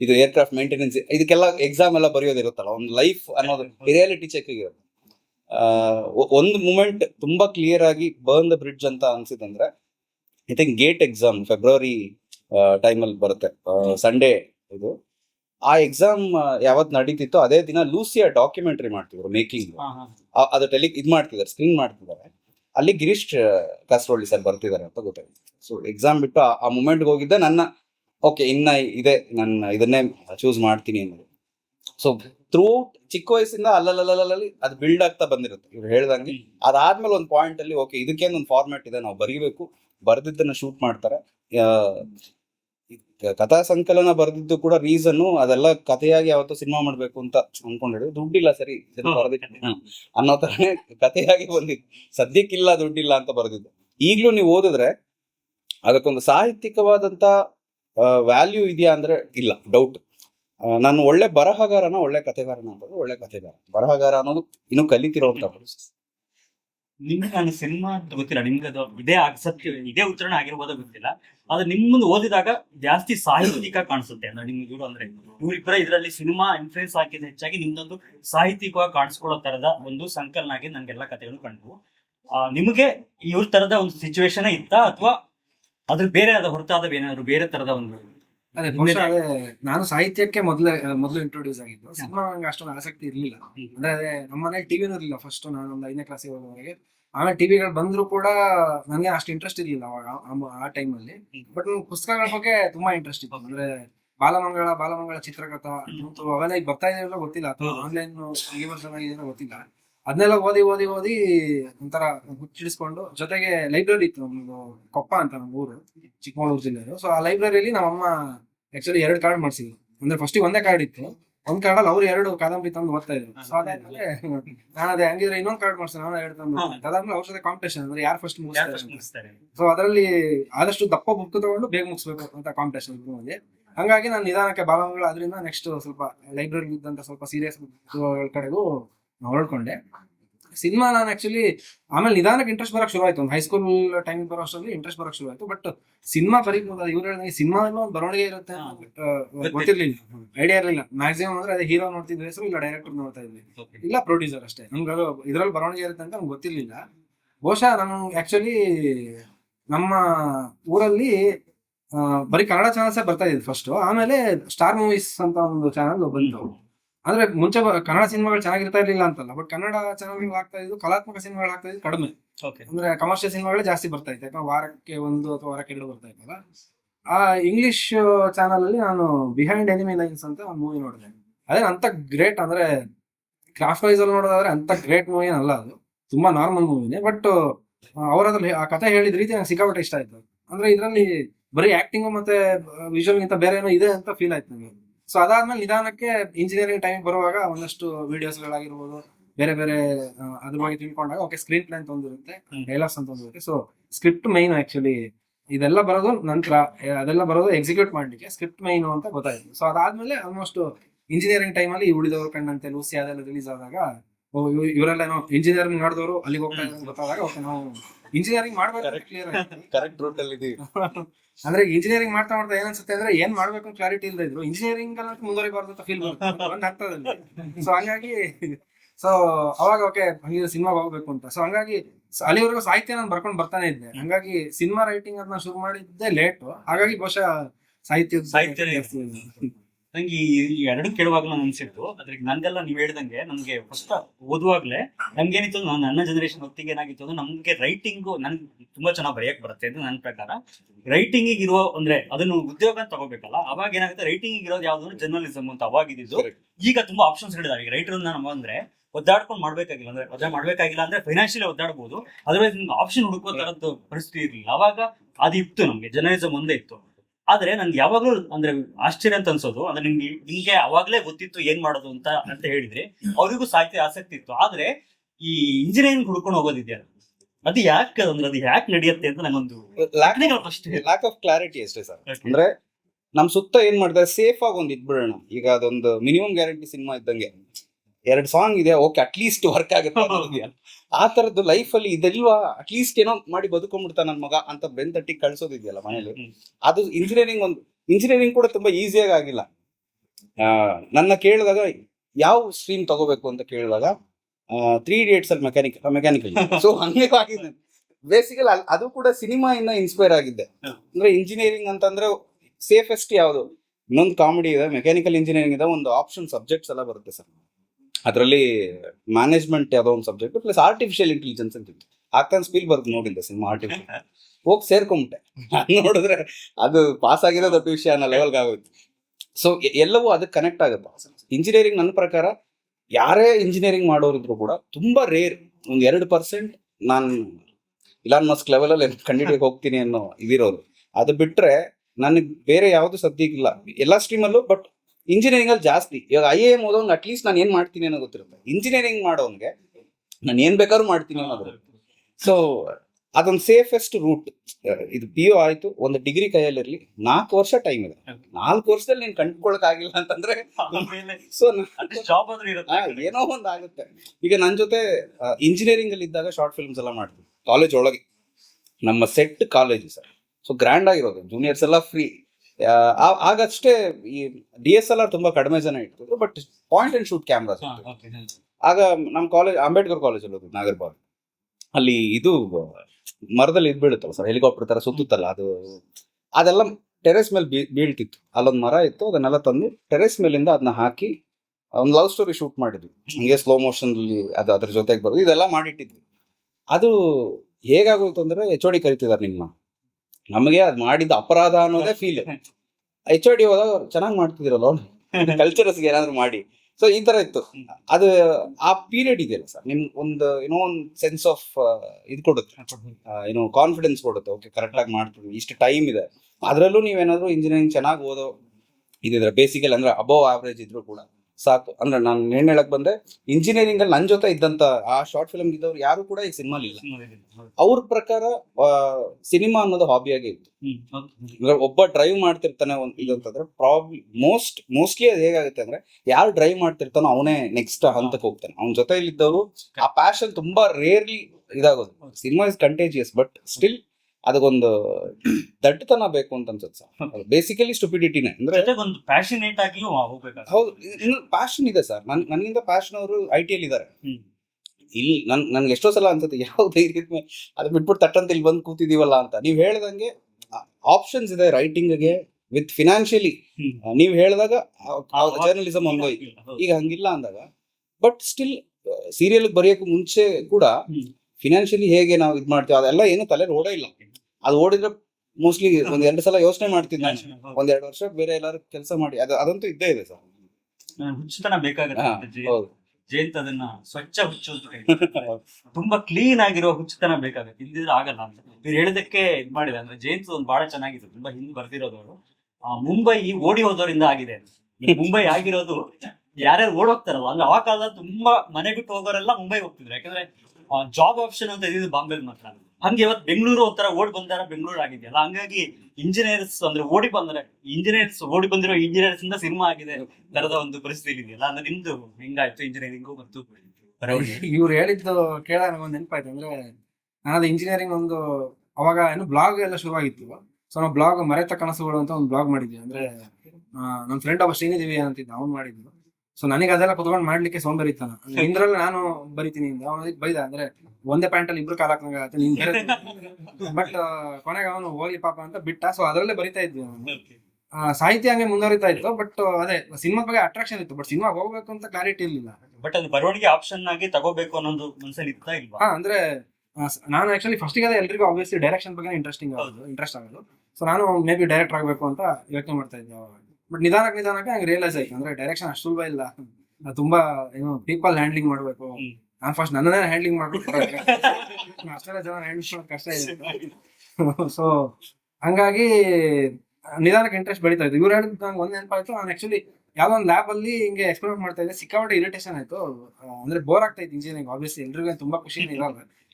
ಇದು ಏರ್ಕ್ರಾಫ್ಟ್ ಮೇಂಟೆನೆನ್ಸ್ ಇದಕ್ಕೆಲ್ಲ ಎಕ್ಸಾಮ್ ಎಲ್ಲ ಬರೆಯೋದಿರುತ್ತಲ್ಲ ಒಂದು ಲೈಫ್ ಅನ್ನೋದು ರಿಯಾಲಿಟಿ ಚೆಕ್ ಇರುತ್ತೆ. ಒಂದು ಮೂಮೆಂಟ್ ತುಂಬಾ ಕ್ಲಿಯರ್ ಆಗಿ ಬರ್ನ್ ದ ಬ್ರಿಡ್ಜ್ ಅಂತ ಅನ್ಸಿದಂದ್ರೆ I think GATE exam February ಟೈಮಲ್ಲಿ ಬರುತ್ತೆ. ಸಂಡೇ ಇದು. ಆ ಎಕ್ಸಾಮ್ ಯಾವತ್ ನಡೀತಿತ್ತು ಅದೇ ದಿನ ಲೂಸಿಯ ಡಾಕ್ಯುಮೆಂಟ್ರಿ ಮಾಡ್ತಿದ್ರು ಮೇಕಿಂಗ್ ಅದು ಟೆಲಿ ಇದು ಮಾಡ್ತಿದ್ದಾರೆ ಸ್ಕ್ರೀನ್ ಮಾಡ್ತಿದ್ದಾರೆ. ಅಲ್ಲಿ ಗಿರೀಶ್ ಕಾಸರವಳ್ಳಿ ಸರ್ ಬರ್ತಿದ್ದಾರೆ ಅಂತ ಗೊತ್ತಾಯ್ತು. ಸೊ ಎಕ್ಸಾಮ್ ಬಿಟ್ಟು ಆ- ಮೂಮೆಂಟ್ ಮೂಮೆಂಟ್ಗೆ ಹೋಗಿದ್ದೆ. ನನ್ನ ಓಕೆ ಇನ್ನ ಇದೆ. ನನ್ನ ಇದನ್ನೇ ಚೂಸ್ ಮಾಡ್ತೀನಿ ಅನ್ನೋದು. ಸೊ ಥ್ರೂ ಚಿಕ್ಕ ವಯಸ್ಸಿಂದ ಅಲ್ಲಲ್ಲಲ್ಲಲ್ಲಿ ಅದು ಬಿಲ್ಡ್ ಆಗ್ತಾ ಬಂದಿರುತ್ತೆ. ಇವ್ರು ಹೇಳ್ದಂಗೆ. ಅದಾದ್ಮೇಲೆ ಒಂದು ಪಾಯಿಂಟ್ ಅಲ್ಲಿ ಓಕೆ ಇದಕ್ಕೇನು ಒಂದು ಫಾರ್ಮ್ಯಾಟ್ ಇದೆ. ನಾವು ಬರೀಬೇಕು. ಬರೆದಿದ್ದನ್ನ ಶೂಟ್ ಮಾಡ್ತಾರೆ. ಕಥಾ ಸಂಕಲನ ಬರೆದಿದ್ದು ಕೂಡ ರೀಸನ್ ಅದೆಲ್ಲ ಕಥೆಯಾಗಿ ಯಾವತ್ತೂ ಸಿನಿಮಾ ಮಾಡ್ಬೇಕು ಅಂತ ಅನ್ಕೊಂಡಿದ್ರು. ದುಡ್ಡಿಲ್ಲ ಸರಿ. ಅನ್ನೋ ತರನೇ ಕಥೆಯಾಗಿ ಬಂದಿದ್ದು ಸದ್ಯಕ್ಕಿಲ್ಲ ದುಡ್ಡಿಲ್ಲ ಅಂತ ಬರೆದಿದ್ದು. ಈಗ್ಲೂ ನೀವು ಓದಿದ್ರೆ ಅದಕ್ಕೊಂದು ಸಾಹಿತ್ಯಿಕವಾದಂತ ವ್ಯಾಲ್ಯೂ ಇದೆಯಾ ಅಂದ್ರೆ ಇಲ್ಲ ಡೌಟ್ ನಾನು ಒಳ್ಳೆ ಬರಹಗಾರನ ಒಳ್ಳೆ ಕಥೆಗಾರನ ಅನ್ನೋದು ಒಳ್ಳೆ ಕಥೆಗಾರ. ಬರಹಗಾರ ಅನ್ನೋದು ಇನ್ನೂ ಕಲಿತಿರೋಂತ ನಿಮ್ಗೆ ನಾನು ಸಿನಿಮಾ ಅಂತ ಗೊತ್ತಿಲ್ಲ. ನಿಮ್ಗೆ ಅದು ಇದೇ ಸತ್ಯ ಇದೇ ಉತ್ತರಣ ಆಗಿರ್ಬೋದು ಗೊತ್ತಿಲ್ಲ. ಆದ್ರೆ ನಿಮ್ಮನ್ನು ಓದಿದಾಗ ಜಾಸ್ತಿ ಸಾಹಿತ್ಯಿಕ ಕಾಣಿಸುತ್ತೆ. ಅಂದ್ರೆ ನಿಮ್ಗೆ ಇವರು ಅಂದ್ರೆ ಇವರಿಬ್ಬರ ಇದರಲ್ಲಿ ಸಿನಿಮಾ ಇನ್ಫ್ಲೂಯೆನ್ಸ್ ಹಾಕಿದ ಹೆಚ್ಚಾಗಿ ನಿಮ್ದೊಂದು ಸಾಹಿತ್ಯಿಕವಾಗಿ ಕಾಣಿಸ್ಕೊಳ್ಳೋ ತರದ ಒಂದು ಸಂಕಲನ ಆಗಿ ನನ್ಗೆಲ್ಲ ಕಥೆಗಳು ಕಂಡು ನಿಮಗೆ ಇವ್ರ ತರದ ಒಂದು ಸಿಚುವೇಶನ್ ಇತ್ತ ಅಥವಾ ಅದ್ರ ಬೇರೆ ಆದ ಹೊರತಾದ ಏನಾದ್ರು ಬೇರೆ ತರದ ಒಂದು ಅದೇ ನಾನು ಸಾಹಿತ್ಯಕ್ಕೆ ಮೊದಲೇ ಮೊದಲು ಇಂಟ್ರೊಡ್ಯೂಸ್ ಆಗಿದ್ದು. ಸಿನಿಮಾ ನಂಗೆ ಅಷ್ಟೊಂದು ಆಸಕ್ತಿ ಇರಲಿಲ್ಲ. ಅಂದ್ರೆ ಅದೇ ನಮ್ಮ ಮನೇಲಿ ಟಿವಿನೂ ಇರಲಿಲ್ಲ ಫಸ್ಟ್ ನಾನು ಒಂದು ಐದನೇ ಕ್ಲಾಸ್ ಹೋಗುವವರೆಗೆ ಆಮೇಲೆ ಟಿವಿಗಳು ಬಂದ್ರು ಕೂಡ ನನಗೆ ಅಷ್ಟು ಇಂಟ್ರೆಸ್ಟ್ ಇರಲಿಲ್ಲ ಅವಾಗ ಆ- ಟೈಮಲ್ಲಿ ಬಟ್ ಪುಸ್ತಕಗಳ ಬಗ್ಗೆ ತುಂಬಾ ಇಂಟ್ರೆಸ್ಟ್ ಇತ್ತು. ಅಂದ್ರೆ ಬಾಲಮಂಗಳ ಬಾಲಮಂಗಳ ಚಿತ್ರಕಥಾ ಅವೆಲ್ಲ ಈಗ ಬರ್ತಾ ಇದೆಯಲ್ಲ ಗೊತ್ತಿಲ್ಲ. ಅಥವಾ ಆನ್ಲೈನ್ ಏನೋ ಗೊತ್ತಿಲ್ಲ. ಅದನ್ನೆಲ್ಲ ಓದಿ ಓದಿ ಓದಿ ಒಂಥರ ಹುಚ್ಚಿಡಿಸ್ಕೊಂಡು ಜೊತೆಗೆ ಲೈಬ್ರರಿ ಇತ್ತು ನಮ್ದು ಕೊಪ್ಪ ಅಂತ ನಮ್ಮ ಊರು ಚಿಕ್ಕಮಗಳೂರು ಜಿಲ್ಲೆಯದು ಸೊ ಆ ಲೈಬ್ರರಿಯಲ್ಲಿ ನಮ್ಮಮ್ಮ ಆಕ್ಚುಲಿ ಎರಡು ಕಾರ್ಡ್ ಮಾಡಿಸಿದ್ರು. ಅಂದ್ರೆ ಫಸ್ಟ್ ಒಂದೇ ಕಾರ್ಡ್ ಇತ್ತು. ಒಂದ್ ಕಾರ್ಡ್ ಅಲ್ಲಿ ಅವ್ರು ಎರಡು ಕಾದಂಬರಿ ತಂದು ಓದ್ತಾ ಇದ್ರು. ಸೊ ಅದಾದ್ಮೇಲೆ ನಾನು ಅದೇ ಹಂಗಿದ್ರೆ ಇನ್ನೊಂದ್ ಕಾರ್ಡ್ ಮಾಡ್ಸಿ ನಾನು ಎರಡು ತಂದು. ಅದಾದ್ಮೇಲೆ ಅವ್ರ ಜೊತೆ ಕಾಂಪಿಟೇಷನ್ ಅಂದ್ರೆ ಯಾರು ಫಸ್ಟ್ ಮುಗಿಸ್ತಾರೆ ಸೊ ಅದರಲ್ಲಿ ಆದಷ್ಟು ದಪ್ಪ ಬುಕ್ ತಗೊಂಡು ಬೇಗ ಮುಗಿಸ್ಬೇಕು ಅಂತ ಕಾಂಪಿಟೇಷನ್ ಅಲ್ಲಿ ಹಂಗಾಗಿ ನಾನು ನಿಧಾನಕ್ಕೆ ಭಾವಗಳು ಅದರಿಂದ ನೆಕ್ಸ್ಟ್ ಸ್ವಲ್ಪ ಲೈಬ್ರರಿ ಇದ್ದಂತ ಸ್ವಲ್ಪ ಸೀರಿಯಸ್ ಕಡೆಗೂ ಹೊರಡ್ಕೊಂಡೆ. ಸಿನಿಮಾ ನಾನು ಆಕ್ಚುಲಿ ಆಮೇಲೆ ನಿಧಾನಕ್ಕೆ ಇಂಟ್ರೆಸ್ಟ್ ಬರಕ್ ಶುರು ಆಯ್ತು. ಒಂದು ಹೈಸ್ಕೂಲ್ ಟೈಮ್ ಬರೋ ಅಷ್ಟರಲ್ಲಿ ಇಂಟ್ರೆಸ್ಟ್ ಬರಕ್ ಶುರು ಆಯ್ತು. ಬಟ್ ಸಿನಿಮಾ ಬರೀ ಇವ್ರು ಹೇಳಿದಂಗೆ ಸಿನಿಮಾ ಒಂದು ಬರವಣಿಗೆ ಇರುತ್ತೆ. ಬಟ್ ಗೊತ್ತಿರಲಿಲ್ಲ. ಐಡಿಯಾ ಇರಲಿಲ್ಲ. ಮ್ಯಾಕ್ಸಿಮಮ್ ಅಂದ್ರೆ ಅದೇ ಹೀರೋ ನೋಡ್ತಿದ್ವಿ ಹೆಸರು ಇಲ್ಲ ಡೈರೆಕ್ಟರ್ ನೋಡ್ತಾ ಇದ್ವಿ. ಇಲ್ಲ ಪ್ರೊಡ್ಯೂಸರ್ ಅಷ್ಟೇ. ನಮ್ಗೆ ಅದು ಇದ್ರಲ್ಲಿ ಬರವಣಿಗೆ ಇರುತ್ತೆ ಅಂತ ನಮ್ಗೆ ಗೊತ್ತಿರ್ಲಿಲ್ಲ. ಬಹುಶಃ ನಾನು ಆಕ್ಚುಲಿ ನಮ್ಮ ಊರಲ್ಲಿ ಬರೀ ಕನ್ನಡ ಚಾನಲ್ಸೇ ಬರ್ತಾ ಇದ್ದೀವಿ ಫಸ್ಟ್ ಆಮೇಲೆ ಸ್ಟಾರ್ ಮೂವೀಸ್ ಅಂತ ಒಂದು ಚಾನಲ್ ಬಂತು. ಅಂದ್ರೆ ಮುಂಚೆ ಕನ್ನಡ ಸಿನಿಮಾಗಳು ಚೆನ್ನಾಗಿರ್ತಾ ಇರಲಿಲ್ಲ ಅಂತಲ್ಲ ಬಟ್ ಕನ್ನಡ ಚಾನಲ್ ಆಗ್ತಾ ಇದ್ದು ಕಲಾತ್ಮಕ ಸಿನಿಮಾಗಳು ಆಗ್ತಾ ಇದ್ದು ಕಡಿಮೆ. ಓಕೆ ಅಂದ್ರೆ ಕಮರ್ಷಿಯಲ್ ಸಿನಿಮಾಗಳೇ ಜಾಸ್ತಿ ಬರ್ತಾ ಇತ್ತು ಯಾಕಂದ್ರೆ ವಾರಕ್ಕೆ ಒಂದು ಅಥವಾ ವಾರಕ್ಕೆ ಎರಡು ಬರ್ತಾ ಇತ್ತಲ್ಲ. ಆ ಇಂಗ್ಲಿಷ್ ಚಾನಲ್ ಅಲ್ಲಿ ನಾನು ಬಿಹೈಂಡ್ ಎನಿಮಿ ಲೈನ್ಸ್ ಅಂತ ಒಂದು ಮೂವಿ ನೋಡಿದೆ. ಅದೇ ಅಂತ ಗ್ರೇಟ್ ಅಂದ್ರೆ ಕ್ರಾಫ್ಟ್ ವೈಸ್ ಅಲ್ಲಿ ನೋಡೋದಾದ್ರೆ ಅಂತ ಗ್ರೇಟ್ ಮೂವಿ ಅಲ್ಲ ಅದು. ತುಂಬಾ ನಾರ್ಮಲ್ ಮೂವಿನೇ ಬಟ್ ಅವರದ್ರಲ್ಲಿ ಆ ಕಥೆ ಹೇಳಿದ ರೀತಿ ನಂಗೆ ಸಿಕ್ಕಾಪಟ್ಟೆ ಇಷ್ಟ ಆಯ್ತು. ಅಂದ್ರೆ ಇದರಲ್ಲಿ ಬರೀ ಆಕ್ಟಿಂಗು ಮತ್ತೆ ವಿಜುವಲ್ ಗಿಂತ ಬೇರೆ ಏನೋ ಇದೆ ಅಂತ ಫೀಲ್ ಆಯ್ತು ನನಗೆ ಸೊ ಅದಾದ್ಮೇಲೆ ನಿಧಾನಕ್ಕೆ ಇಂಜಿನಿಯರಿಂಗ್ ಟೈಮ್ ಬರುವಾಗ ಒಂದಷ್ಟು ವಿಡಿಯೋಸ್ ಗಳಾಗಿರ್ಬೋದು ಬೇರೆ ಬೇರೆ ಅದ್ರ ಬಗ್ಗೆ ತಿಳ್ಕೊಂಡಾಗ ಓಕೆ ಸ್ಕ್ರೀನ್ ಪ್ಲೇ ಅಂತ ಒಂದಿರುತ್ತೆ ಡೈಲಾಗ್ಸ್ ಅಂತ ಒಂದಿರುತ್ತೆ ಸೊ ಸ್ಕ್ರಿಪ್ಟ್ ಮೈನ್ ಆಕ್ಚುಲಿ ಇದೆಲ್ಲ ಬರೋದು ನಂತರ ಅದೆಲ್ಲ ಬರೋದು ಎಕ್ಸಿಕ್ಯೂಟ್ ಮಾಡ್ಲಿಕ್ಕೆ ಸ್ಕ್ರಿಪ್ಟ್ ಮೈನ್ ಅಂತ ಗೊತ್ತಾಯ್ತು. ಸೊ ಅದಾದ್ಮೇಲೆ ಆಲ್ಮೋಸ್ಟ್ ಇಂಜಿನಿಯರಿಂಗ್ ಟೈಮಲ್ಲಿ ಉಳಿದವರು ಕಣ್ಣಂತೆ ಲೂಸಿ ಅದೆಲ್ಲ ರಿಲೀಸ್ ಆದಾಗ ಇವರೆಲ್ಲ ಏನೋ ಇಂಜಿನಿಯರಿಂಗ್ ಮಾಡಿದವರು ಅಲ್ಲಿಗೆ ಹೋಗ್ತಾ ಗೊತ್ತಾದಾಗ ಓಕೆ ನಾವು ಇಂಜಿನಿಯರಿಂಗ್ ಮಾಡ್ಬೇಕು ಕ್ಲಿಯರ್ ಕರೆಕ್ಟ್ ರೂಟ್ ಅಲ್ಲಿ ಇದೀವಿ. ಅಂದ್ರೆ ಇಂಜಿನಿಯರಿಂಗ್ ಮಾಡ್ತಾ ಮಾಡ್ತಾ ಏನನ್ಸುತ್ತೆ ಅನ್ಸುತ್ತೆ ಅಂದ್ರೆ ಏನ್ ಮಾಡ್ಬೇಕು ಕ್ಲಾರಿಟಿ ಇಲ್ಲದೆ ಇದ್ರು. ಇಂಜಿನಿಯರಿಂಗ್ ಅಲ್ಲಿ ಮುಂದುವರಿಬಾರ್ದು ಅಂತ ಫೀಲ್ ಒಂದ್ ಹಂತದಲ್ಲಿ ಸೊ ಹಂಗಾಗಿ ಸೊ ಅವಾಗ ಓಕೆ ಹಂಗಿದ್ರೆ ಸಿನಿಮಾ ಹೋಗ್ಬೇಕು ಅಂತ. ಸೊ ಹಂಗಾಗಿ ಅಲ್ಲಿವರೆಗೂ ಸಾಹಿತ್ಯ ನಾನು ಬರ್ಕೊಂಡು ಬರ್ತಾನೆ ಇದ್ದೆ. ಹಂಗಾಗಿ ಸಿನಿಮಾ ರೈಟಿಂಗ್ ಅದನ್ನ ಶುರು ಮಾಡಿದ್ದೆ ಲೇಟ್ ಹಾಗಾಗಿ ಬಹುಶಃ ಸಾಹಿತ್ಯ ಸಾಹಿತ್ಯನೇ ನಂಗೆ ಈ ಈ ಎರಡು ನಾನು ಅನ್ಸಿತ್ತು. ಅದ್ರಿಗೆ ನನ್ಗೆಲ್ಲ ನೀವು ಹೇಳ್ದಂಗೆ ನಮ್ಗೆ ಫಸ್ಟ್ ಓದುವಾಗ್ಲೇ ನಮ್ಗೇನಿತ್ತು ನಾನು ನನ್ನ ಜನರೇಷನ್ ಹೊತ್ತಿಗೆ ಏನಾಗಿತ್ತು ಅಂದ್ರೆ ನಮ್ಗೆ ರೈಟಿಂಗು ನನ್ ತುಂಬಾ ಚೆನ್ನಾಗಿ ಬರೆಯಕ್ ಬರುತ್ತೆ ಇದು ನನ್ನ ಪ್ರಕಾರ. ರೈಟಿಂಗ್ ಇರೋ ಅಂದ್ರೆ ಅದನ್ನು ಉದ್ಯೋಗ ಅಂತ ತಗೋಬೇಕಲ್ಲ ಅವಾಗ ಏನಾಗುತ್ತೆ ರೈಟಿಂಗ್ ಇರೋದು ಯಾವ್ದು ಅಂದ್ರೆ ಜರ್ನಲಿಸಮ್ ಅಂತ ಅವಾಗ ಇದ್ದಿದ್ದು. ಈಗ ತುಂಬಾ ಆಪ್ಷನ್ಸ್ ಗಳಿದಾವೆ ಈಗ ರೈಟರ್ ನಮ್ಮ ಅಂದ್ರೆ ಒದ್ದಾಡ್ಕೊಂಡು ಮಾಡ್ಬೇಕಾಗಿಲ್ಲ ಅಂದ್ರೆ ಒದ್ದಾಡ ಮಾಡ್ಬೇಕಾಗಿಲ್ಲ ಅಂದ್ರೆ ಫೈನಾನ್ಷಿಯಲಿ ಒದ್ದಾಡ್ಬೋದು. ಅದರ್ವೈಸ್ ನಿಮ್ಗೆ ಆಪ್ಷನ್ ಹುಡುಕೋ ತರದ್ದು ಪರಿಸ್ಥಿತಿ ಇರಲಿಲ್ಲ. ಅವಾಗ ಅದು ಇತ್ತು ನಮ್ಗೆ ಜರ್ನಲಿಸಮ್ ಒಂದೇ ಇತ್ತು. ಆದ್ರೆ ನನ್ಗೆ ಯಾವಾಗ್ಲೂ ಅಂದ್ರೆ ಆಶ್ಚರ್ಯ ಅಂತ ಅನ್ಸೋದು. ಅಂದ್ರೆ ನಿಮ್ಗೆ ನಿಮ್ಗೆ ಅವಾಗ್ಲೇ ಗೊತ್ತಿತ್ತು ಏನ್ ಮಾಡೋದು ಅಂತ ಅಂತ ಹೇಳಿದ್ರೆ ಅವರಿಗೂ ಸಾಹಿತ್ಯ ಆಸಕ್ತಿ ಇತ್ತು. ಆದ್ರೆ ಈ ಇಂಜಿನಿಯರಿಂಗ್ ಹುಡ್ಕೊಂಡು ಹೋಗೋದಿದೆಯಲ್ಲ ಅದು ಯಾಕೆ ಅಂದ್ರೆ ಅದು ಯಾಕೆ ನಡೆಯುತ್ತೆ ಅಂತ ನಂಗೊಂದು ಲ್ಯಾಕ್ ಆಫ್ ಕ್ಲಾರಿಟಿ ಅಷ್ಟೇ ಸರ್. ಅಂದ್ರೆ ನಮ್ ಸುತ್ತ ಏನ್ ಮಾಡ್ತಾರೆ ಸೇಫ್ ಆಗಿ ಒಂದ್ ಇದ್ಬಿಡೋಣ. ಈಗ ಅದೊಂದು ಮಿನಿಮಮ್ ಗ್ಯಾರಂಟಿ ಸಿನಿಮಾ ಇದ್ದಂಗೆ. ಎರಡ್ ಸಾಂಗ್ ಇದೆ ಓಕೆ ಅಟ್ಲೀಸ್ಟ್ ವರ್ಕ್ ಆಗುತ್ತೆ. ಆ ತರದ್ದು ಲೈಫ್ ಅಲ್ಲಿ ಇದೆಲ್ವಾ? ಅಟ್ಲೀಸ್ಟ್ ಏನೋ ಮಾಡಿ ಬದುಕೊಂಡ್ಬಿಡ್ತಾ ನನ್ ಮಗ ಅಂತ ಬೆನ್ ತಟ್ಟಿ ಕಳ್ಸೋದಿದೆಯಲ್ಲ ಮನೇಲಿ. ಅದು ಇಂಜಿನಿಯರಿಂಗ್ ಒಂದು ಇಂಜಿನಿಯರಿಂಗ್ ಕೂಡ ತುಂಬಾ ಈಸಿಯಾಗಿ ಆಗಿಲ್ಲ. ನನ್ನ ಕೇಳಿದಾಗ ಯಾವ ಸ್ಟ್ರೀಮ್ ತಗೋಬೇಕು ಅಂತ ಕೇಳಿದಾಗ ತ್ರೀ ಇಡಿಯಟ್ಸ್ ಅಲ್ಲಿ ಮೆಕ್ಯಾನಿಕ್ ಮೆಕ್ಯಾನಿಕಲ್ ಸೊ ಹಂಗೆ ಆಗಿದೆ ಬೇಸಿಕಲಿ ಅದು ಕೂಡ ಸಿನಿಮಾ ಇಂದ ಇನ್ಸ್ಪೈರ್ ಆಗಿದ್ದೆ. ಅಂದ್ರೆ ಇಂಜಿನಿಯರಿಂಗ್ ಅಂತಂದ್ರೆ ಸೇಫೆಸ್ಟ್ ಯಾವುದು? ಇನ್ನೊಂದು ಕಾಮಿಡಿ ಇದೆ ಮೆಕ್ಯಾನಿಕಲ್ ಇಂಜಿನಿಯರಿಂಗ್ ಇದೆ ಒಂದು ಆಪ್ಷನ್ ಸಬ್ಜೆಕ್ಟ್ಸ್ ಎಲ್ಲ ಬರುತ್ತೆ ಸರ್. ಅದರಲ್ಲಿ ಮ್ಯಾನೇಜ್ಮೆಂಟ್ ಯಾವುದೋ ಒಂದು ಸಬ್ಜೆಕ್ಟ್ ಪ್ಲಸ್ ಆರ್ಟಿಫಿಷಿಯಲ್ ಇಂಟೆಲಿಜೆನ್ಸ್ ಅಂತ ಇತ್ತು. ಆಗ್ತಾನೆ ಸ್ಪೀಲ್ ಬರ್ದು ನೋಡಿದ್ದೆ ಸಿನಿಮಾ ಆರ್ಟಿಫಿಷಿಯಲ್ ಹೋಗಿ ಸೇರ್ಕೊಂಬಿಟ್ಟೆ. ನೋಡಿದ್ರೆ ಅದು ಪಾಸ್ ಆಗಿರೋ ದೊಡ್ಡ ವಿಷಯ ಅನ್ನೋ ಲೆವೆಲ್ಗೆ ಆಗೋಯ್ತು. ಸೊ ಎಲ್ಲವೂ ಅದಕ್ಕೆ ಕನೆಕ್ಟ್ ಆಗುತ್ತೆ. ಇಂಜಿನಿಯರಿಂಗ್ ನನ್ನ ಪ್ರಕಾರ ಯಾರೇ ಇಂಜಿನಿಯರಿಂಗ್ ಮಾಡೋರಿದ್ರು ಕೂಡ ತುಂಬಾ ರೇರ್ ಒಂದು ಎರಡು ಪರ್ಸೆಂಟ್ ನಾನು ಇಲಾನ್ ಮಸ್ಕ್ ಲೆವೆಲಲ್ಲಿ ಕಂಡಿಡಿಯಕ್ಕೆ ಹೋಗ್ತೀನಿ ಅನ್ನೋ ಇದಿರೋರು. ಅದು ಬಿಟ್ರೆ ನನಗೆ ಬೇರೆ ಯಾವುದು ಸದ್ಯಕ್ಕಿಲ್ಲ ಎಲ್ಲ ಸ್ಟ್ರೀಮಲ್ಲೂ ಬಟ್ ಇಂಜಿನಿಯರಿಂಗ್ ಅಲ್ಲಿ ಜಾಸ್ತಿ. ಇವಾಗ ಐ ಎ ಎಂ ಓದೋಂಗೆ ಅಟ್ಲೀಸ್ಟ್ ನಾನು ಏನ್ ಮಾಡ್ತೀನಿ ಅನ್ನೋ ಗೊತ್ತಿರುತ್ತೆ. ಇಂಜಿನಿಯರಿಂಗ್ ಮಾಡೋನ್ಗೆ ನಾನು ಏನ್ ಬೇಕಾದ್ರೂ ಮಾಡ್ತೀನಿ ಅನ್ನೋದು ಸೊ ಅದೊಂದು ಸೇಫೆಸ್ಟ್ ರೂಟ್ ಇದು ಪಿ ಯು ಆಯ್ತು ಒಂದು ಡಿಗ್ರಿ ಕೈಯಲ್ಲಿರ್ಲಿ. ನಾಲ್ಕು ವರ್ಷ ಟೈಮ್ ಇದೆ. ನಾಲ್ಕು ವರ್ಷದಲ್ಲಿ ನೀನ್ ಕಂಡುಕೊಳಕ್ ಆಗಿಲ್ಲ ಅಂತಂದ್ರೆ ಸೊ ಏನೋ ಒಂದು ಆಗುತ್ತೆ. ಈಗ ನನ್ನ ಜೊತೆ ಇಂಜಿನಿಯರಿಂಗ್ ಅಲ್ಲಿ ಇದ್ದಾಗ ಶಾರ್ಟ್ ಫಿಲ್ಮ್ಸ್ ಎಲ್ಲ ಮಾಡ್ತೀವಿ ಕಾಲೇಜ್ ಒಳಗೆ. ನಮ್ಮ set college sir. So grand ಆಗಿರೋದು. ಜೂನಿಯರ್ಸ್ ಎಲ್ಲ ಫ್ರೀ ಆಗಷ್ಟೇ ಈ ಡಿ ಎಸ್ ಎಲ್ ಆರ್ ತುಂಬಾ ಕಡಿಮೆ ಜನ ಇಟ್ಟಿದ್ರು but point and shoot cameras ಹಾ. ಆಗ ನಮ್ಮ ಕಾಲೇಜ್ ಅಂಬೇಡ್ಕರ್ ಕಾಲೇಜಲ್ಲಿ ಹೋದ್ರು ನಾಗರ್ಬಾಗ್ ಅಲ್ಲಿ ಇದು ಮರದಲ್ಲಿ ಇದ್ ಬೀಳುತ್ತಲ್ಲ ಸರ್ ಹೆಲಿಕಾಪ್ಟರ್ ತರ ಸುತ್ತುತ್ತಲ್ಲ ಅದು ಅದೆಲ್ಲ ಟೆರೆಸ್ ಮೇಲೆ ಬೀ ಬೀಳ್ತಿತ್ತು. ಅಲ್ಲೊಂದು ಮರ ಇತ್ತು ಅದನ್ನೆಲ್ಲ ತಂದು ಟೆರೆಸ್ ಮೇಲಿಂದ ಅದನ್ನ ಹಾಕಿ ಒಂದು ಲವ್ ಸ್ಟೋರಿ ಶೂಟ್ ಮಾಡಿದ್ವಿ. ಹಿಂಗೆ ಸ್ಲೋ ಮೋಷನ್ ಅದು ಅದ್ರ ಜೊತೆಗೆ ಬರೋದು ಇದೆಲ್ಲ ಮಾಡಿಟ್ಟಿದ್ವಿ. ಅದು ಹೇಗಾಗುತ್ತಂದ್ರೆ ಅಂದ್ರೆ ಎಚ್ ಓ ಡಿ ಕರಿತಿದ್ದಾರೆ ನಿಮ್ಮ ನಮಗೆ ಅದು ಮಾಡಿದ ಅಪರಾಧ ಅನ್ನೋದೇ ಫೀಲ್ ಎಚ್ ಓ ಡಿ ಹೋದಾಗ ಚೆನ್ನಾಗಿ ಮಾಡ್ತಿದಿರಲ್ಲ ಕಲ್ಚರಸ್ಗೆ ಏನಾದ್ರು ಮಾಡಿ. ಸೊ ಈ ತರ ಇತ್ತು. ಅದು ಆ ಪೀರಿಯಡ್ ಇದೆಯಲ್ಲ ಸರ್ ನಿಮ್ ಒಂದು ಏನೋ ಒಂದು ಸೆನ್ಸ್ ಆಫ್ ಇದು ಕೊಡುತ್ತೆ. ಏನೋ ಕಾನ್ಫಿಡೆನ್ಸ್ ಕೊಡುತ್ತೆ. ಓಕೆ ಕರೆಕ್ಟ್ ಆಗಿ ಮಾಡ್ತೀವಿ ಇಷ್ಟು ಟೈಮ್ ಇದೆ. ಅದರಲ್ಲೂ ನೀವೇನಾದ್ರೂ ಇಂಜಿನಿಯರಿಂಗ್ ಚೆನ್ನಾಗಿ ಓದೋ ಇದ್ರೆ ಬೇಸಿಕಲ್ ಅಂದ್ರೆ ಅಬೋವ್ ಆವ್ರೇಜ್ ಇದ್ರು ಕೂಡ ಸಾಕು. ಅಂದ್ರೆ ನಾನು ಏನ್ ಹೇಳಕ್ ಬಂದೆ ಇಂಜಿನಿಯರಿಂಗ್ ಅಲ್ಲಿ ನನ್ನ ಜೊತೆ ಇದ್ದಂತ ಆ ಶಾರ್ಟ್ ಫಿಲಮ್ ಇದ್ದವ್ರು ಯಾರು ಕೂಡ ಈ ಸಿನಿಮಾ ಇಲ್ಲ. ಅವ್ರ ಪ್ರಕಾರ ಸಿನಿಮಾ ಅನ್ನೋದು ಹಾಬಿಯಾಗೆ ಇತ್ತು. ಹ್ಮ್, ಹೌದು. ಅಂದ್ರೆ ಒಬ್ಬ ಡ್ರೈವ್ ಮಾಡ್ತಿರ್ತಾನೆ ಒಂದು ಇದಂತಂದ್ರೆ ಅಂತಂದ್ರೆ ಪ್ರಾಬ್ಲಿ ಮೋಸ್ಟ್ ಮೋಸ್ಟ್ಲಿ ಅದು ಹೇಗಾಗುತ್ತೆ ಅಂದ್ರೆ ಯಾರು ಡ್ರೈವ್ ಮಾಡ್ತಿರ್ತಾನೋ ಅವನೇ ನೆಕ್ಸ್ಟ್ ಹಂತಕ್ಕೆ ಹೋಗ್ತಾನೆ. ಅವ್ನ ಜೊತೆಲಿದ್ದವರು ಆ ಪ್ಯಾಷನ್ ತುಂಬಾ rarely ಇದಾಗೋದು. Cinema is contagious but still ಅದಕ್ಕೊಂದು ದಡ್ಡತನ ಬೇಕು ಅಂತ ಅನ್ಸುತ್ತೆ ಸರ್. ಬೇಸಿಕಲಿ ಸ್ಟುಪಿಡಿಟಿನೇ ಅಂದ್ರೆ ಒಂದು ಪ್ಯಾಷನೇಟ್ ಹೋಗ್ಬೇಕಾಗುತ್ತೆ. ಹೌದು ಇನ್ನು ಪ್ಯಾಷನ್ ಇದೆ ಸರ್. ನನ್ ನನಗಿಂತ ಪ್ಯಾಷನ್ ಅವರು ಐ ಟಿ ಅಲ್ಲಿ ಇದ್ದಾರೆ ಇಲ್ಲಿ ನನ್ ನನ್ಗೆ ಎಷ್ಟೋ ಸಲ ಅನ್ಸುತ್ತೆ ಯಾವ ಧೈರ್ಯದ ಮೇಲೆ ಅದು ಬಿಟ್ಬಿಟ್ಟು ತಟ್ಟಂತ ಇಲ್ಲಿ ಬಂದು ಕೂತಿದೀವಲ್ಲ ಅಂತ. ನೀವು ಹೇಳ್ದಂಗೆ ಆಪ್ಷನ್ಸ್ ಇದೆ ರೈಟಿಂಗ್ಗೆ ವಿತ್ ಫಿನಾನ್ಷಿಯಲಿ. ನೀವು ಹೇಳಿದಾಗ ಜರ್ನಲಿಸಮ್ ಒಂದೋಯ್ತು ಈಗ ಹಂಗಿಲ್ಲ ಅಂದಾಗ ಬಟ್ ಸ್ಟಿಲ್ ಸೀರಿಯಲ್ ಬರೆಯೋಕೆ ಮುಂಚೆ ಕೂಡ. ಫಿನಾನ್ಷಿಯಲಿ ಹೇಗೆ ನಾವು ಇದು ಮಾಡ್ತೀವಿ ಅದೆಲ್ಲ ಏನು ತಲೆ ಓಡೇ ಇಲ್ಲ. ಅದು ಓಡಿದ್ರೆ ಮೋಸ್ಟ್ಲಿ ಒಂದ್ ಎರಡು ಸಲ ಯೋಚನೆ ಮಾಡ್ತಿದ್ದೆ ನಾನು. ಒಂದ್ ಎರಡು ವರ್ಷ ಬೇರೆ ಎಲ್ಲಾರು ಕೆಲಸ ಮಾಡಿ. ಅದು ಅದಂತೂ ಇದ್ದೇ ಇದೆ ಸರ್. ಹುಚ್ಚುತನ ಬೇಕಾಗುತ್ತೆ ಹೌದು. ಜಯಂತ್ ಅದನ್ನ ಸ್ವಚ್ಛ ಹುಚ್ಚು ಅಂತ ಹೇಳ್ತಾರೆ. ತುಂಬಾ ಕ್ಲೀನ್ ಆಗಿರೋ ಹುಚ್ಚುತನ ಬೇಕಾಗುತ್ತೆ. ಇಲ್ದಿದ್ರೆ ಆಗಲ್ಲ ಅಂತ. ಇವ್ರು ಹೇಳಿದಕ್ಕೆ ಇದ್ ಮಾಡಿದೆ ಅಂದ್ರೆ ಜಯಂತ್ ಒಂದು ಬಹಳ ಚೆನ್ನಾಗಿತ್ತು ತುಂಬಾ ಹಿಂದ್ ಬರ್ದಿರೋದವರು ಆ, ಮುಂಬೈ ಓಡಿ ಹೋದವರಿಂದ ಆಗಿದೆ. ಈ ಮುಂಬೈ ಆಗಿರೋದು ಯಾರ್ಯಾರು ಓಡ್ ಹೋಗ್ತಾರಲ್ಲ ಅಂದ್ರೆ ಆ ಕಾಲದಲ್ಲಿ ತುಂಬಾ ಮನೆ ಬಿಟ್ಟು ಹೋಗೋರೆಲ್ಲ ಮುಂಬೈ ಹೋಗ್ತಿದ್ರು. ಯಾಕಂದ್ರೆ ಜಾಬ್ ಆಪ್ಷನ್ ಅಂತ ಇದ್ದಿದ್ದು ಬಾಂಬೆಲ್ ಮಾತ್ರ ಹಂಗೆ ಇವತ್ತು ಬೆಂಗಳೂರು ಒಂಥರ ಓಡಿ ಬಂದಾರ ಬೆಂಗಳೂರು ಆಗಿದೆಯಲ್ಲ, ಹಂಗಾಗಿ ಇಂಜಿನಿಯರ್ಸ್ ಅಂದ್ರೆ ಓಡಿ ಬಂದ್ರೆ ಇಂಜಿನಿಯರ್ಸ್ ಓಡಿ ಬಂದಿರೋ ಇಂಜಿನಿಯರ್ಸ್ ಇಂದ ಸಿನಿಮಾ ಆಗಿದೆ ತರದ ಒಂದು ಪರಿಸ್ಥಿತಿ ಇದೆಯಲ್ಲ, ಅಂದ್ರೆ ನಿಮ್ದು ಹೆಂಗಾಯ್ತು ಇಂಜಿನಿಯರಿಂಗು ಮತ್ತು ಇವ್ರು ಹೇಳಿದ್ದು ಕೇಳ ನನಗೊಂದು ನೆನಪಾಯ್ತು, ಅಂದ್ರೆ ನಾನದು ಇಂಜಿನಿಯರಿಂಗ್ ಒಂದು ಅವಾಗ ಏನು ಬ್ಲಾಗ್ ಎಲ್ಲ ಶುರುವಾಗಿತ್ತು. ಸೊ ನಾವು ಬ್ಲಾಗ್ ಮರೆತ ಕನಸುಗಳು ಅಂತ ಒಂದು ಬ್ಲಾಗ್ ಮಾಡಿದ್ವಿ, ಅಂದ್ರೆ ನನ್ನ ಫ್ರೆಂಡ್ ಒಬ್ಬ ಶ್ರೀನಿದೇವಿ ಅಂತಿದ್ದ, ಅವ್ನು ಮಾಡಿದ್ದು. ಸೊ ನನಗೆ ಅದೆಲ್ಲ ಕುತ್ಕೊಂಡು ಮಾಡ್ಲಿಕ್ಕೆ ಸೋಂಬೇರಿತಾನ ಇಂದ್ರಲ್ಲಿ ನಾನು ಬರಿತೀನಿ ಅಂತ ಅವನಿಗೆ ಬೈದ, ಅಂದ್ರೆ ಒಂದೇ ಪ್ಯಾಂಟ್ ಅಲ್ಲಿ ಇಬ್ರು ಕಾಲ ಹಾಕಂಗಾಗತ್ತೆ ನೀನ್ ಬೇರೆ ಬಟ್ ಕೊನೆಗೆ ಅವನು ಹೋಗಿ ಪಾಪ ಅಂತ ಬಿಟ್ಟ. ಸೊ ಅದರಲ್ಲೇ ಬರಿತಾ ಇದ್ವಿ ನಾನು. ಸಾಹಿತ್ಯ ಹಂಗೆ ಮುಂದುವರಿತಾ ಇತ್ತು ಬಟ್ ಅದೇ ಸಿನಿಮಾ ಬಗ್ಗೆ ಅಟ್ರಾಕ್ಷನ್ ಇತ್ತು ಬಟ್ ಸಿನಿಮಾ ಹೋಗ್ಬೇಕು ಅಂತ ಕ್ಲಾರಿಟಿ ಇರ್ಲಿಲ್ಲ. ಬಟ್ ಅದು ಬರವಣಿಗೆ ಆಪ್ಷನ್ ಆಗಿ ತಗೋಬೇಕು ಅನ್ನೋದು ಮನ್ಸಲ್ಲಿ ಇರ್ತಾ ಇಲ್ವಾ? ಹಾ ಅಂದ್ರೆ ನಾನು ಆಕ್ಚುಲಿ ಫಸ್ಟಿಗೆ ಅದೇ ಎಲ್ರಿಗೂ ಆಬ್ವಿಯಸ್ಲಿ ಡೈರೆಕ್ಷನ್ ಬಗ್ಗೆ ಇಂಟ್ರೆಸ್ಟಿಂಗ್ ಆಗೋದು ಇಂಟ್ರೆಸ್ಟ್ ಆಗೋದು. ಸೊ ನಾನು ಮೇ ಬಿ ಡೈರೆಕ್ಟ್ ಆಗಬೇಕು ಅಂತ ಯೋಚನೆ ಮಾಡ್ತಾ ಇದ್ದೆ ಅವಾಗ. ಬಟ್ ನಿಧಾನಕ್ಕೆ ನಿಧಾನಕ್ಕೆ ನಂಗೆ ರಿಯಲೈಸ್ ಆಯ್ತು ಅಂದ್ರೆ ಡೈರೆಕ್ಷನ್ ಅಷ್ಟು ಸುಲಭ ಇಲ್ಲ. ತುಂಬಾ ಏನು ಪೀಪಲ್ ಹ್ಯಾಂಡ್ಲಿಂಗ್ ಮಾಡಬೇಕು. ನಾನು ಫಸ್ಟ್ ನನ್ನನ್ನೇ ಹ್ಯಾಂಡ್ಲಿಂಗ್ ಮಾಡ್ಬೇಕು. ಅಷ್ಟೆಲ್ಲ ಜನ ಹ್ಯಾಂಡ್ಲಿಂಗ್ ಮಾಡೋದು ಕಷ್ಟ ಇದೆ ಸೊ ಹಂಗಾಗಿ ನಿಧಾನಕ್ಕೆ ಇಂಟ್ರೆಸ್ಟ್ ಬೆಳೀತಾ ಇತ್ತು. ಇವ್ರು ಹೇಳಿದ್ ನಂಗೆ ಒಂದ್ ನೆನಪಾಯ್ತು. ನಾನು ಆಕ್ಚುಲಿ ಯಾವ್ದೋ ಒಂದು ಲ್ಯಾಬ್ ಅಲ್ಲಿ ಹಿಂಗೆ ಎಕ್ಸ್ಪ್ಲೋರ್ ಮಾಡ್ತಾ ಇದ್ದೆ. ಸಿಕ್ಕಾಪಟ್ಟೆ ಇರಿಟೇಷನ್ ಆಯ್ತು. ಅಂದ್ರೆ ಬೋರ್ ಆಗ್ತಾ ಇತ್ತು ಇಂಜಿನಿಯರಿಂಗ್ ಆಬ್ವಿಯಸ್ಲಿ ಎಲ್ರಿಗೂ ತುಂಬಾ ಖುಷಿ ಇರಲ್ಲ.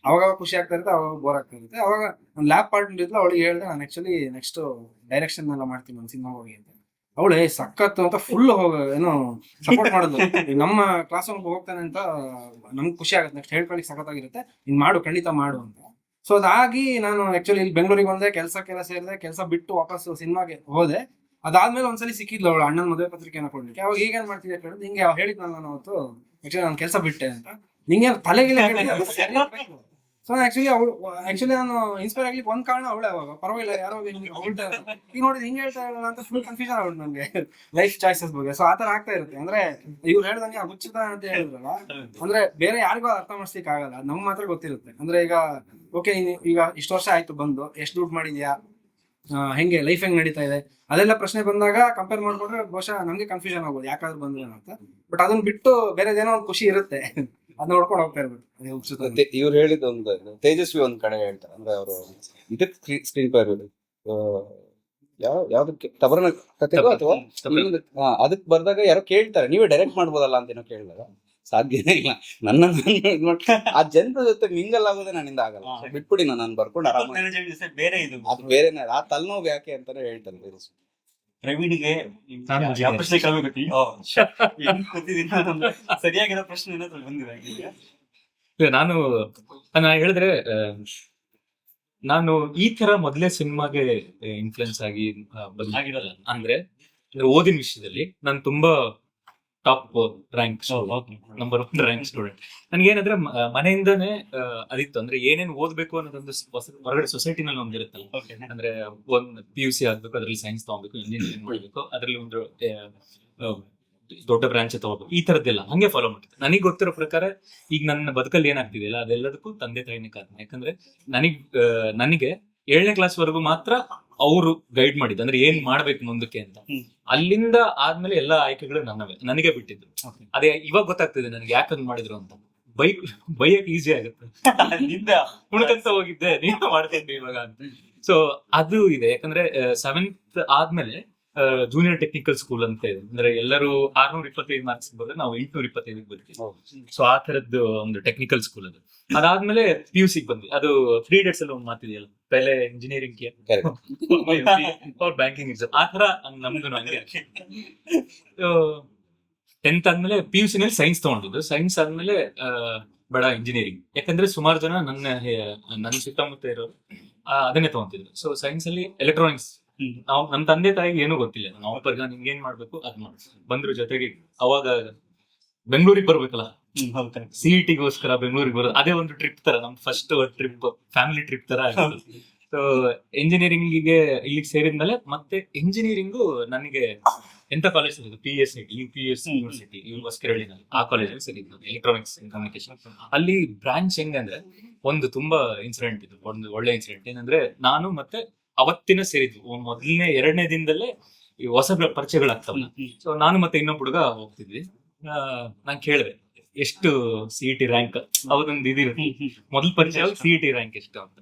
ಅವಾಗ ಖುಷಿ ಆಗ್ತಾ ಇರುತ್ತೆ ಅವಾಗ ಬೋರ್ ಆಗ್ತಾ ಇರುತ್ತೆ. ಅವಾಗ ಒಂದು ಲ್ಯಾಬ್ ಪಾರ್ಟ್ನರ್ ಇದ್ಲು. ಅವಳಿಗೆ ಹೇಳಿದೆ ನಾನು ಆಕ್ಚುಲಿ ನೆಕ್ಸ್ಟ್ ಡೈರೆಕ್ಷನ್ ಎಲ್ಲ ಮಾಡ್ತೀನಿ ಒಂದು ಸಿನಿಮಾ ಹೋಗಿ ಅಂತ. ಅವಳು ಸಖತ್ ಅಂತ ಫುಲ್ ಏನೋ ಸಪೋರ್ಟ್ ಮಾಡೋದು ನಮ್ಮ ಕ್ಲಾಸ್ ರೂಮ್ ಹೋಗ್ತಾನೆ ಅಂತ ನಮ್ಗೆ ಖುಷಿ ಆಗುತ್ತೆ. ನೆಕ್ಸ್ಟ್ ಹೇಳ್ಕೊಳಿಕ್ ಸಖತ್ತಾಗಿರುತ್ತೆ. ನೀನ್ ಮಾಡು ಖಂಡಿತ ಮಾಡು ಅಂತ. ಸೊ ಅದಾಗಿ ನಾನು ಆಕ್ಚುಲಿ ಇಲ್ಲಿ ಬೆಂಗಳೂರಿಗೆ ಬಂದೆ ಕೆಲಸಕ್ಕೆಲ್ಲ ಸೇರಿದೆ ಕೆಲಸ ಬಿಟ್ಟು ವಾಪಸ್ ಸಿನಿಮಾಗೆ ಹೋದೆ. ಅದಾದ್ಮೇಲೆ ಒಂದ್ಸಲಿ ಸಿಕ್ಕಿದ್ಲು ಅವಳು ಅಣ್ಣನ ಮದುವೆ ಪತ್ರಿಕೆಯನ್ನು ಕೊಡ್ಲಿಕ್ಕೆ. ಅವಾಗ ಈಗ ಏನ್ ಮಾಡ್ತಿದ್ದೆ ಕೇಳಿದ್ರೆ ಹಿಂಗೆ ಹೇಳಿದ್ನಲ್ಲ ನಾನು ಅವತ್ತು ಆಕ್ಚುಲಿ ನಾನು ಕೆಲಸ ಬಿಟ್ಟೆ ಅಂತ. ನಿಂಗೆ ತಲೆಗಿಲ್ಲ ಸೊ ಆಕ್ಚುಲಿ ಅವಳು ಆಕ್ಚುಲಿ ನಾನು ಇನ್ಸ್ಪೈರ್ ಆಗ್ಲಿಕ್ಕೆ ಒಂದ್ ಕಾರಣ ಅವಳೆ ಅವಾಗ. ಪರವಾಗಿಲ್ಲ ಯಾರೋ ಅವಳ್ತಾ ಈಗ ನೋಡಿದ್ರೆ ಹಿಂಗೆ ಹೇಳ್ತಾ ಇರಲ್ಲ ಅಂತ ಫುಲ್ ಕನ್ಫ್ಯೂಷನ್ ಆಗುತ್ತೆ ನನಗೆ. ಲೈಫ್ ಚಾಯ್ಸಸ್ ಬಗ್ಗೆ. ಸೊ ಆತರ ಆಗ್ತಾ ಇರುತ್ತೆ. ಅಂದ್ರೆ ಇವ್ರು ಹೇಳ್ದಂಗೆ ಆ ಅಂತ ಹೇಳಿದ್ರಲ್ಲ ಅಂದ್ರೆ ಬೇರೆ ಯಾರಿಗೂ ಅರ್ಥ ಮಾಡಿಸ್ಲಿಕ್ಕೆ ಆಗಲ್ಲ. ನಮ್ ನಮ್ಗ್ ಮಾತ್ರ ಗೊತ್ತಿರುತ್ತೆ. ಅಂದ್ರೆ ಈಗ ಓಕೆ ಈಗ ಇಷ್ಟು ವರ್ಷ ಆಯ್ತು ಬಂದು ಎಷ್ಟು ದುಡ್ಡು ಮಾಡಿದ್ಯಾ? ಹೆಂಗೆ ಲೈಫ್ ಹೆಂಗ್ ನಡೀತಾ ಇದೆ? ಅದೆಲ್ಲ ಪ್ರಶ್ನೆ ಬಂದಾಗ ಕಂಪೇರ್ ಮಾಡ್ಕೊಂಡ್ರೆ ಬಹುಶಃ ನಮ್ಗೆ ಕನ್ಫ್ಯೂಷನ್ ಆಗ್ಬೋದು ಯಾಕಾದ್ರೂ ಬಂದ್ರೆ ಅಂತ. ಬಟ್ ಅದನ್ನ ಬಿಟ್ಟು ಬೇರೆದೇನೋ ಒಂದು ಖುಷಿ ಇರುತ್ತೆ. ಅದನ್ನ ನೋಡ್ಕೊಂಡು ಹೋಗ್ತಾ ಇರ್ಬೇಕು. ಅದೇ ಹುಚ್ಚುತ ಮತ್ತೆ ಇವ್ರು ಹೇಳಿದ ಒಂದು ತೇಜಸ್ವಿ ಒಂದ್ ಕಡೆ ಹೇಳ್ತಾರೆ. ಅಂದ್ರೆ ಅವರು ಇದಕ್ಕೆ ಸ್ಕ್ರೀನ್ ಪ್ಲೇ ಯಾವ ಯಾವ್ದಕ್ಕೆ ತಬರನ ಕಥೆಗೋ ಅಥವಾ ಅದಕ್ಕೆ ಹಾ, ಬರ್ದಾಗ ಯಾರೋ ಕೇಳ್ತಾರೆ. ನೀವೇ ಡೈರೆಕ್ಟ್ ಮಾಡ್ಬೋದಲ್ಲ ಅಂತ ಏನೋ ಕೇಳಿದಾಗ. ಸಾಧ್ಯನೇ ಇಲ್ಲ. ನನ್ನ ನಾನು ಇದ್ ಮಾಡ್- ಆ ಜನರ ಜೊತೆ ಮಿಂಗಲ್ ಆಗೋದೇ ನನ್ನಿಂದ ಆಗಲ್ಲ. ಹಾ. ಬಿಟ್ಬಿಡಿ ನಾನು ನಾನು ಬರ್ಕೊಂಡು ಆರಾಮ ಬೇರೆ ಇದು ಅದು ಬೇರೆನೇ ಆ ತಲೆನೋವು ಯಾಕೆ ಅಂತಾನೆ ಹೇಳ್ತಾರೆ. ತೇಜಸ್ವಿ. ಪ್ರವೀಣ್ಗೆ ಪ್ರಶ್ನೆ ಕೇಳಬೇಕು? ಸರಿಯಾಗಿರೋ ಪ್ರಶ್ನೆ ಏನಾದ್ರು ಬಂದಿದೆ ಇಲ್ಲ, ನಾನು ನಾನು ಹೇಳಿದ್ರೆ ನಾನು ಈ ತರ ಮೊದಲೇ ಸಿನಿಮಾಗೆ ಇನ್ಫ್ಲುಯೆನ್ಸ್ ಆಗಿ ಅಂದ್ರೆ ಓದಿನ ವಿಷಯದಲ್ಲಿ ನಾನು ತುಂಬಾ top rank number one rank student ನನ್ಗೆ ಏನಂದ್ರೆ ಮನೆಯಿಂದನೇ ಅದಿತ್ತು. ಅಂದ್ರೆ ಏನೇನ್ ಓದ್ಬೇಕು ಅನ್ನೋದೊಂದು ಹೊರಗಡೆ ಸೊಸೈಟಿನಲ್ಲಿ ಒಂದಿರುತ್ತಲ್ಲ ಅಂದ್ರೆ ಒಂದ್ ಪಿ ಯು ಸಿ ಆಗ್ಬೇಕು ಅದ್ರಲ್ಲಿ ಸೈನ್ಸ್ ತಗೋಬೇಕು ಇಂಜಿನಿಯರಿಂಗ್ ಮಾಡ್ಬೇಕು ಅದ್ರಲ್ಲಿ ಒಂದು ದೊಡ್ಡ ಬ್ರಾಂಚ್ ತಗೋಬೇಕು. ಈ ತರದ್ದೆಲ್ಲ ಹಂಗೆ ಫಾಲೋ ಮಾಡ್ತಿದ್ದೆ. ನನಗೆ ಗೊತ್ತಿರೋ ಪ್ರಕಾರ ಈಗ ನನ್ನ ಬದುಕಲ್ಲಿ ಏನಾಗ್ತಿದೆಯಲ್ಲ ಅದೆಲ್ಲದಕ್ಕೂ ತಂದೆ ತಾಯಿನೇ ಕಾರಣ. ಯಾಕಂದ್ರೆ ನನಗ್ ನನಗೆ ಏಳನೇ ಕ್ಲಾಸ್ ವರೆಗೂ ಮಾತ್ರ ಅವರು ಗೈಡ್ ಮಾಡಿದ್ದು. ಅಂದ್ರೆ ಏನ್ ಮಾಡ್ಬೇಕು ಮುಂದಕ್ಕೆ ಅಂತ. ಅಲ್ಲಿಂದ ಆದ್ಮೇಲೆ ಎಲ್ಲಾ ಆಯ್ಕೆಗಳು ನನ್ನವೇ. ನನಗೆ ಬಿಟ್ಟಿದ್ದು. ಅದೇ ಇವಾಗ ಗೊತ್ತಾಗ್ತಿದೆ ನನಗೆ ಯಾಕಂದ್ ಮಾಡಿದ್ರು ಅಂತ. ಬೈಕ್ ಬೈಯಕ್ ಈಸಿ ಆಗುತ್ತೆ. ನಿಂದ ಹುಣಕಂತ ಹೋಗಿದ್ದೆ ನೀನು ಮಾಡ್ತಿದ್ದೆ ಇವಾಗ ಅಂತ. ಸೊ ಅದು ಇದೆ. ಯಾಕಂದ್ರೆ ಸೆವೆಂತ್ ಆದ್ಮೇಲೆ ಜೂನಿಯರ್ ಟೆಕ್ನಿಕಲ್ ಸ್ಕೂಲ್ ಅಂತ ಇದೆ. ಅಂದ್ರೆ ಎಲ್ಲರೂ ಆರ್ನೂರ ಇಪ್ಪತ್ತೈದು ಮಾರ್ಕ್ಸ್ ಬಂದ್ರೆ ನಾವು ಎಂಟ್ನೂರ ಇಪ್ಪತ್ತೈದಕ್ಕೆ ಬರ್ತೀವಿ ಸೊ ಆ ತರದ್ದು ಒಂದು ಟೆಕ್ನಿಕಲ್ ಸ್ಕೂಲ್ ಅದು. ಅದಾದ್ಮೇಲೆ ಪಿ ಯು ಸಿಗ್ ಬಂದ್ವಿ. ಅದು ಫ್ರೀ ಡೇಟ್ಸ್ ಅಲ್ಲಿ ಒಂದು ಮಾತಿದೆಯಲ್ಲ ಪೆಲೆ ಇಂಜಿನಿಯರಿಂಗ್. ಅವ್ರ ಬ್ಯಾಂಕಿಂಗ್ ಎಕ್ಸಾಮ್ ಆ ತರ ನಮ್ದು ಹಂಗೆ. ಟೆಂತ್ ಆದ್ಮೇಲೆ ಪಿ ಯು ಸಿನಲ್ಲಿ ಸೈನ್ಸ್ ತಗೊಂಡಿದ್ದು. ಸೈನ್ಸ್ ಆದ್ಮೇಲೆ ಬೇಡ ಇಂಜಿನಿಯರಿಂಗ್ ಯಾಕಂದ್ರೆ ಸುಮಾರು ಜನ ನನ್ನ ನನ್ನ ಸುತ್ತಮುತ್ತ ಇರೋರು ಅದನ್ನೇ ತಗೊಂತಿದ್ರು. ಸೊ ಸೈನ್ಸ್ ಅಲ್ಲಿ ಎಲೆಕ್ಟ್ರಾನಿಕ್ಸ್. ನಾವು ನಮ್ಮ ತಂದೆ ತಾಯಿಗೆ ಏನೂ ಗೊತ್ತಿಲ್ಲ. ನಾವು ಪರ್ಗ ನಿಮ್ಗೆ ಏನ್ ಮಾಡ್ಬೇಕು ಅದ್ ಮಾಡ್ಸ್ ಬಂದ್ರು ಜೊತೆಗೆ ಅವಾಗ ಬೆಂಗಳೂರಿಗೆ ಬರ್ಬೇಕಲ್ಲ? ಹೌದು correct. ಸಿಇಟಿಗೋಸ್ಕರ ಬೆಂಗಳೂರಿಗೆ ಬರೋದು. ಅದೇ ಒಂದು ಟ್ರಿಪ್ ತರ ನಮ್ ಫಸ್ಟ್ ಟ್ರಿಪ್ ಫ್ಯಾಮಿಲಿ ಟ್ರಿಪ್ ತರ ಸೊ ಇಂಜಿನಿಯರಿಂಗಿಗೆ ಇಲ್ಲಿಗೆ ಸೇರಿದ್ಮೇಲೆ ಮತ್ತೆ ಇಂಜಿನಿಯರಿಂಗು ನನಗೆ ಎಂತ ಕಾಲೇಜ್ ಸಿಗೋದು P S I U P S. University ಹೊಸಕೆರಳಿನಲ್ಲಿ ಆ ಕಾಲೇಜಲ್ಲಿ ಸೇರಿದ್ದು ಎಲೆಕ್ಟ್ರಾನಿಕ್ಸ್ ಕಮ್ಯುನಿಕೇಶನ್ ಅಲ್ಲಿ ಬ್ರಾಂಚ್ ಹೆಂಗಂದ್ರೆ ಒಂದು ತುಂಬಾ ಇನ್ಸಿಡೆಂಟ್ ಇದು ಒಂದು ಒಳ್ಳೆ ಇನ್ಸಿಡೆಂಟ್ ಏನಂದ್ರೆ ನಾನು ಮತ್ತೆ ಅವತ್ತಿನ ಸೇರಿದ್ವು ಮೊದಲನೇ ಎರಡನೇ ದಿನದಲ್ಲೇ ಈ ಹೊಸ ಪರಿಚಯಗಳಾಗ್ತಾವಲ್ಲ. ಸೊ ನಾನು ಮತ್ತೆ ಇನ್ನೊಬ್ಬ ಹುಡುಗ ಹೋಗ್ತಿದ್ವಿ ನಾನು ಕೇಳಿದೆ ಎಷ್ಟು ಸಿ ಟಿ ರ್ಯಾಂಕ್ ಅವ್ರೊಂದು ಇದಿರುತ್ತೆ. ಮೊದಲ ಪರಿಚಯ ಸಿ ಟಿ ರ್ಯಾಂಕ್ ಎಷ್ಟು ಅಂತ.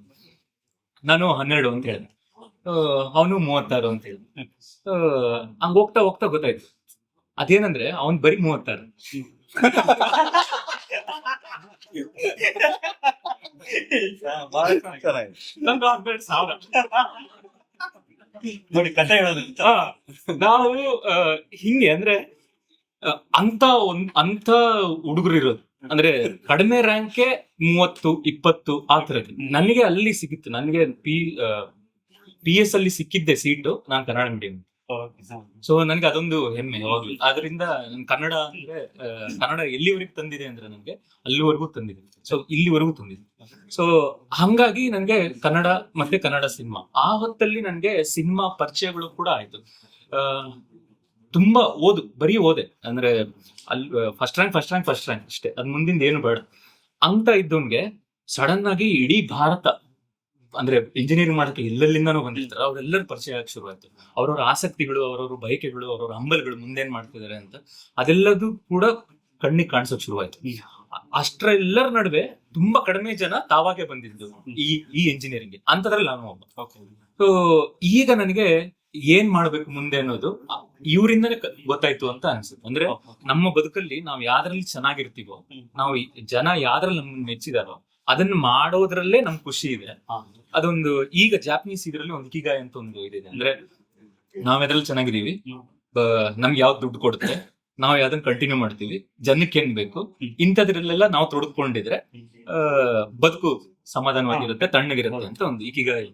ನಾನು ಹನ್ನೆರಡು ಅಂತ ಹೇಳಿದೆ. ಅವನು ಮೂವತ್ತಾರು ಅಂತ ಹೇಳಿದ. ಹಂಗ ಹೋಗ್ತಾ ಹೋಗ್ತಾ ಗೊತ್ತಾಯ್ತು. ಅದೇನಂದ್ರೆ ಅವನ್ ಬರೀ ಮೂವತ್ತಾರು. ನೋಡಿ ಕಥೆ ಹೇಳೋದು ನಾವು ಹಿಂಗೆ ಅಂದ್ರೆ ಅಂತ ಒಂದ್ ಅಂತ ಹುಡುಗರು ಇರೋದು ಅಂದ್ರೆ ಕಡಿಮೆ ರ್ಯಾಂಕೆ ಮೂವತ್ತು ಇಪ್ಪತ್ತು ಆ ತರದ್ದು ನನಗೆ ಅಲ್ಲಿ ಸಿಕ್ಕಿತ್ತು ನನಗೆ ಪಿ ಪಿ ಎಸ್ ಅಲ್ಲಿ ಸಿಕ್ಕಿದ್ದೆ ಸೀಟು ನಾನ್ ಕನ್ನಡ ಮೀಡಿಯಂ ಸೊ ನನ್ಗೆ ಅದೊಂದು ಹೆಮ್ಮೆ. ಅದರಿಂದ ನನ್ ಕನ್ನಡ ಅಂದ್ರೆ ಕನ್ನಡ ಎಲ್ಲಿವರೆಗೂ ತಂದಿದೆ ಅಂದ್ರೆ ನನ್ಗೆ ಅಲ್ಲಿವರೆಗೂ ತಂದಿದೆ. ಸೊ ಇಲ್ಲಿವರೆಗೂ ತಂದಿದೆ. ಸೊ ಹಂಗಾಗಿ ನನ್ಗೆ ಕನ್ನಡ ಮತ್ತೆ ಕನ್ನಡ ಸಿನಿಮಾ. ಆ ಹೊತ್ತಲ್ಲಿ ನನ್ಗೆ ಸಿನಿಮಾ ಪರಿಚಯಗಳು ಕೂಡ ಆಯ್ತು. ತುಂಬಾ ಓದು, ಬರೀ ಓದೆ. ಅಂದ್ರೆ ಅಲ್ಲಿ first rank first rank first rank ಅಷ್ಟೇ. ಅದ್ ಮುಂದಿಂದ ಏನು ಬೇಡ. ಅಂತ ಇದ್ದವನ್ಗೆ ಸಡನ್ ಆಗಿ ಇಡೀ ಭಾರತ ಅಂದ್ರೆ ಇಂಜಿನಿಯರಿಂಗ್ ಮಾಡಕ್ಕೆ ಎಲ್ಲೆಲ್ಲಿಂದನೂ ಬಂದಿರ್ತಾರೆ. ಅವ್ರೆಲ್ಲರೂ ಪರಿಚಯ ಶುರು ಆಯ್ತು ಅವ್ರವ್ರ ಆಸಕ್ತಿಗಳು ಅವ್ರವ್ರ ಬಯಕೆಗಳು ಅವ್ರವ್ರ ಹಂಬಲ್ಗಳು ಮುಂದೇನ್ ಮಾಡ್ತಿದ್ದಾರೆ ಅಂತ ಅದೆಲ್ಲದೂ ಕೂಡ ಕಣ್ಣಿಗೆ ಕಾಣಿಸೋಕ್ ಶುರುವಾಯ್ತು. ಅ- ಅಷ್ಟ್ರೆಲ್ಲರ ನಡುವೆ ತುಂಬಾ ಕಡಿಮೆ ಜನ ತಾವಾಗೆ ಬಂದಿದ್ದು ಈ ಈ ಇಂಜಿನಿಯರಿಂಗ್ ಅಂತದ್ರಲ್ಲಿ ನಾನು ಒಬ್ಬ. ಸೊ ಈಗ ನನಗೆ ಏನ್ ಮಾಡ್ಬೇಕು ಮುಂದೆ ಅನ್ನೋದು ಇವರಿಂದನೇ ಗೊತ್ತಾಯ್ತು ಅಂತ ಅನ್ಸುತ್ತೆ. ಅಂದ್ರೆ ನಮ್ಮ ಬದುಕಲ್ಲಿ ನಾವು ಯಾವ್ದ್ರಲ್ಲಿ ಚೆನ್ನಾಗಿರ್ತೀವೋ ನಾವು ಜನ ಯಾವ್ದ್ರಲ್ಲಿ ನಮ್ಮನ್ನ ಮೆಚ್ಚಿದಾರೋ ಅದನ್ನ ಮಾಡೋದ್ರಲ್ಲೇ ನಮ್ ಖುಷಿ ಇದೆ. ಅದೊಂದು ಈಗ ಜಾಪನೀಸ್ ಇದ್ರಲ್ಲಿ ಒಂದು ಇಕಿಗಾಯ್ ಅಂತ ಒಂದು ಇದೆ ಅಂದ್ರೆ ನಾವೆದ್ರಲ್ಲಿ ಚೆನ್ನಾಗಿದೀವಿ ನಮ್ಗೆ ಯಾವ್ದು ದುಡ್ಡು ಕೊಡುತ್ತೆ ನಾವು ಯಾವ್ದನ್ ಕಂಟಿನ್ಯೂ ಮಾಡ್ತೀವಿ. ಜನಕ್ಕೆ ಏನ್ ಬೇಕು? ಇಂಥದ್ರಲ್ಲೆಲ್ಲ ನಾವು ತೊಡಸ್ಕೊಂಡಿದ್ರೆ ಆ, ಬದುಕು ಸಮಾಧಾನವಾಗಿರುತ್ತೆ ತಣ್ಣಗಿರುತ್ತೆ ಅಂತ ಒಂದು ಇಕಿಗಾಯ್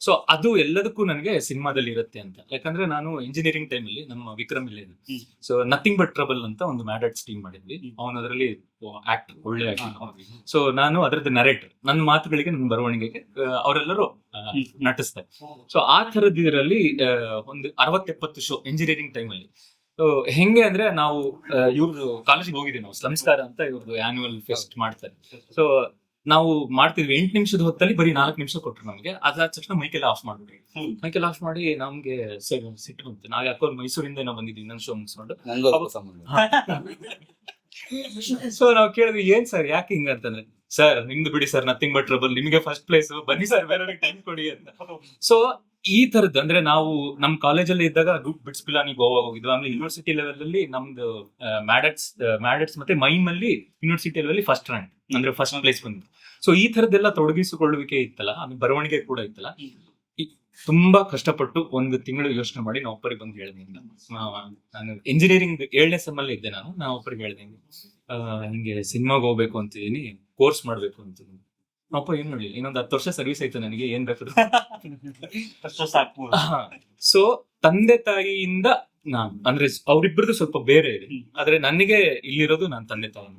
ಸೊ ಅದು ಎಲ್ಲದಕ್ಕೂ ನನಗೆ ಸಿನಿಮಾದಲ್ಲಿ ಇರುತ್ತೆ ಅಂತ. ಯಾಕಂದ್ರೆ ನಾನು ಇಂಜಿನಿಯರಿಂಗ್ ಟೈಮ್ ಅಲ್ಲಿ ನಮ್ಮ ವಿಕ್ರಮ್ ಇಲ್ಲೇ. ಸೊ ನಥಿಂಗ್ ಬಟ್ ಟ್ರಬಲ್ ಅಂತ ಒಂದು ಮ್ಯಾಡಟ್ಸ್ ಟೀಮ್ ಮಾಡಿದ್ವಿ. ಅವನು ಅದರಲ್ಲಿ ಆಕ್ಟ್ ಒಳ್ಳೆ ಆಕ್ಟರ್ ಸೊ ನಾನು ಅದರದ್ದು ನರೇಟರ್ ನನ್ನ ಮಾತುಗಳಿಗೆ ನನ್ನ ಬರವಣಿಗೆಗೆ ಅವರೆಲ್ಲರೂ ನಟಿಸ್ತಾರೆ. ಸೊ ಆ ತರದ್ ಇದರಲ್ಲಿ ಆ, ಒಂದು ಅರವತ್ತೆಪ್ಪತ್ತು ಶೋ ಇಂಜಿನಿಯರಿಂಗ್ ಟೈಮ್ ಅಲ್ಲಿ. ಹೆಂಗೆ ಅಂದ್ರೆ ನಾವು ಇವ್ರದ್ದು ಕಾಲೇಜಿಗೆ ಹೋಗಿದ್ದೀವಿ ನಾವು. ಸಂಸ್ಕಾರ ಅಂತ ಇವ್ರದ್ದು ಆನ್ಯುವಲ್ ಫೆಸ್ಟ್ ಮಾಡ್ತಾರೆ. ಸೊ ನಾವು ಮಾಡ್ತಿದ್ವಿ ಎಂಟು ನಿಮಿಷದ ಹೊತ್ತಲ್ಲಿ ಬರೀ ನಾಲ್ಕು ನಿಮಿಷ ಕೊಟ್ರು ನಮಗೆ. ಅದಾದ ತಕ್ಷಣ ಮೈಕೆಲ್ಲ ಆಫ್ ಮಾಡ್ಬಿಡಿ ಮೈಕೆಲ್ ಮೈಕೆಲ್ಲ ಆಫ್ ಮಾಡಿ ನಮ್ಗೆ ಸಿಟ್ಟು ಬಂತು. ನಾವು ಯಾಕೋ ಮೈಸೂರಿಂದ ಏನೋ ಬಂದಿದ್ವಿ ಇನ್ನೊಂದು ಶೋ ಮುಗಿಸ್ಕೊಂಡು. ಸೊ ನಾವು ಕೇಳಿದ್ವಿ ಏನ್ ಸರ್ ಯಾಕೆ ಹಿಂಗ ಅಂತಂದ್ರೆ? ಸರ್ ನಿಮ್ದು ಬಿಡಿ ಸರ್ ನಥಿಂಗ್ ಬಟ್ ಟ್ರಬಲ್ ನಿಮಗೆ ಫಸ್ಟ್ ಪ್ಲೇಸ್ ಬನ್ನಿ ಸರ್ ಬೇರೆ ಟೈಮ್ ಕೊಡಿ ಅಂತ. ಸೊ ಈ ತರದ್ದು ಅಂದ್ರೆ ನಾವು ನಮ್ ಕಾಲೇಜಲ್ಲಿ ಇದ್ದಾಗ ಬಿಟ್ಸ್ ಪಿಲಾನಿ ಗೋವಾ ಹೋಗಿದ್ವಿ. ಆಮೇಲೆ ಯೂನಿವರ್ಸಿಟಿ ಲೆವೆಲ್ ಅಲ್ಲಿ ನಮ್ದು ಮ್ಯಾಡಟ್ಸ್ ಮ್ಯಾಡಟ್ಸ್ ಮತ್ತೆ ಮೈಮ್ ಅಲ್ಲಿ ಯೂನಿವರ್ಸಿಟಿ ಲೆವೆಲ್ ಫಸ್ಟ್ ರ್ಯಾಂಕ್ ಅಂದ್ರೆ ಫಸ್ಟ್ ಪ್ಲೇಸ್ ಬಂದಿದ್ದು ಸೊ ಈ ತರದ್ದೆಲ್ಲ ತೊಡಗಿಸಿಕೊಳ್ಳುವಿಕೆ ಇತ್ತಲ್ಲ ಆಮೇಲೆ ಬರವಣಿಗೆ ಕೂಡ ಇತ್ತಲ್ಲ. ತುಂಬಾ ಕಷ್ಟಪಟ್ಟು ಒಂದು ತಿಂಗಳು ಯೋಚನೆ ಮಾಡಿ ನಾ ಒಬ್ಬರಿಗೆ ಬಂದು ಹೇಳಿದೆ ನಾನು ಇಂಜಿನಿಯರಿಂಗ್ ಏಳನೇ ಸೆಮ್ ಅಲ್ಲಿ ಇದ್ದೆ ನಾನು ನಾ ಒಬ್ಬರಿಗೆ ಹೇಳಿದೆ ಹಿಂಗೆ ಸಿನಿಮಾಗೆ ಹೋಗ್ಬೇಕು ಅಂತಿದ್ದೀನಿ ಕೋರ್ಸ್ ಮಾಡ್ಬೇಕು ಅಂತಿದ್ದೀನಿ ಅಪ್ಪ ಏನ್ ನೋಡಿ ಇನ್ನೊಂದು ಹತ್ತು ವರ್ಷ ಸರ್ವಿಸ್ ಆಯ್ತು ನನಗೆ ಏನ್ ಬೇಕು ಸಾಕು. ಸೊ ತಂದೆ ತಾಯಿಯಿಂದ ನಾನು ಅಂದ್ರೆ ಅವರಿಬ್ರದ್ದು ಸ್ವಲ್ಪ ಬೇರೆ ಇದೆ. ಆದ್ರೆ ನನಗೆ ಇಲ್ಲಿರೋದು ನನ್ನ ತಂದೆ ತಾಯಿ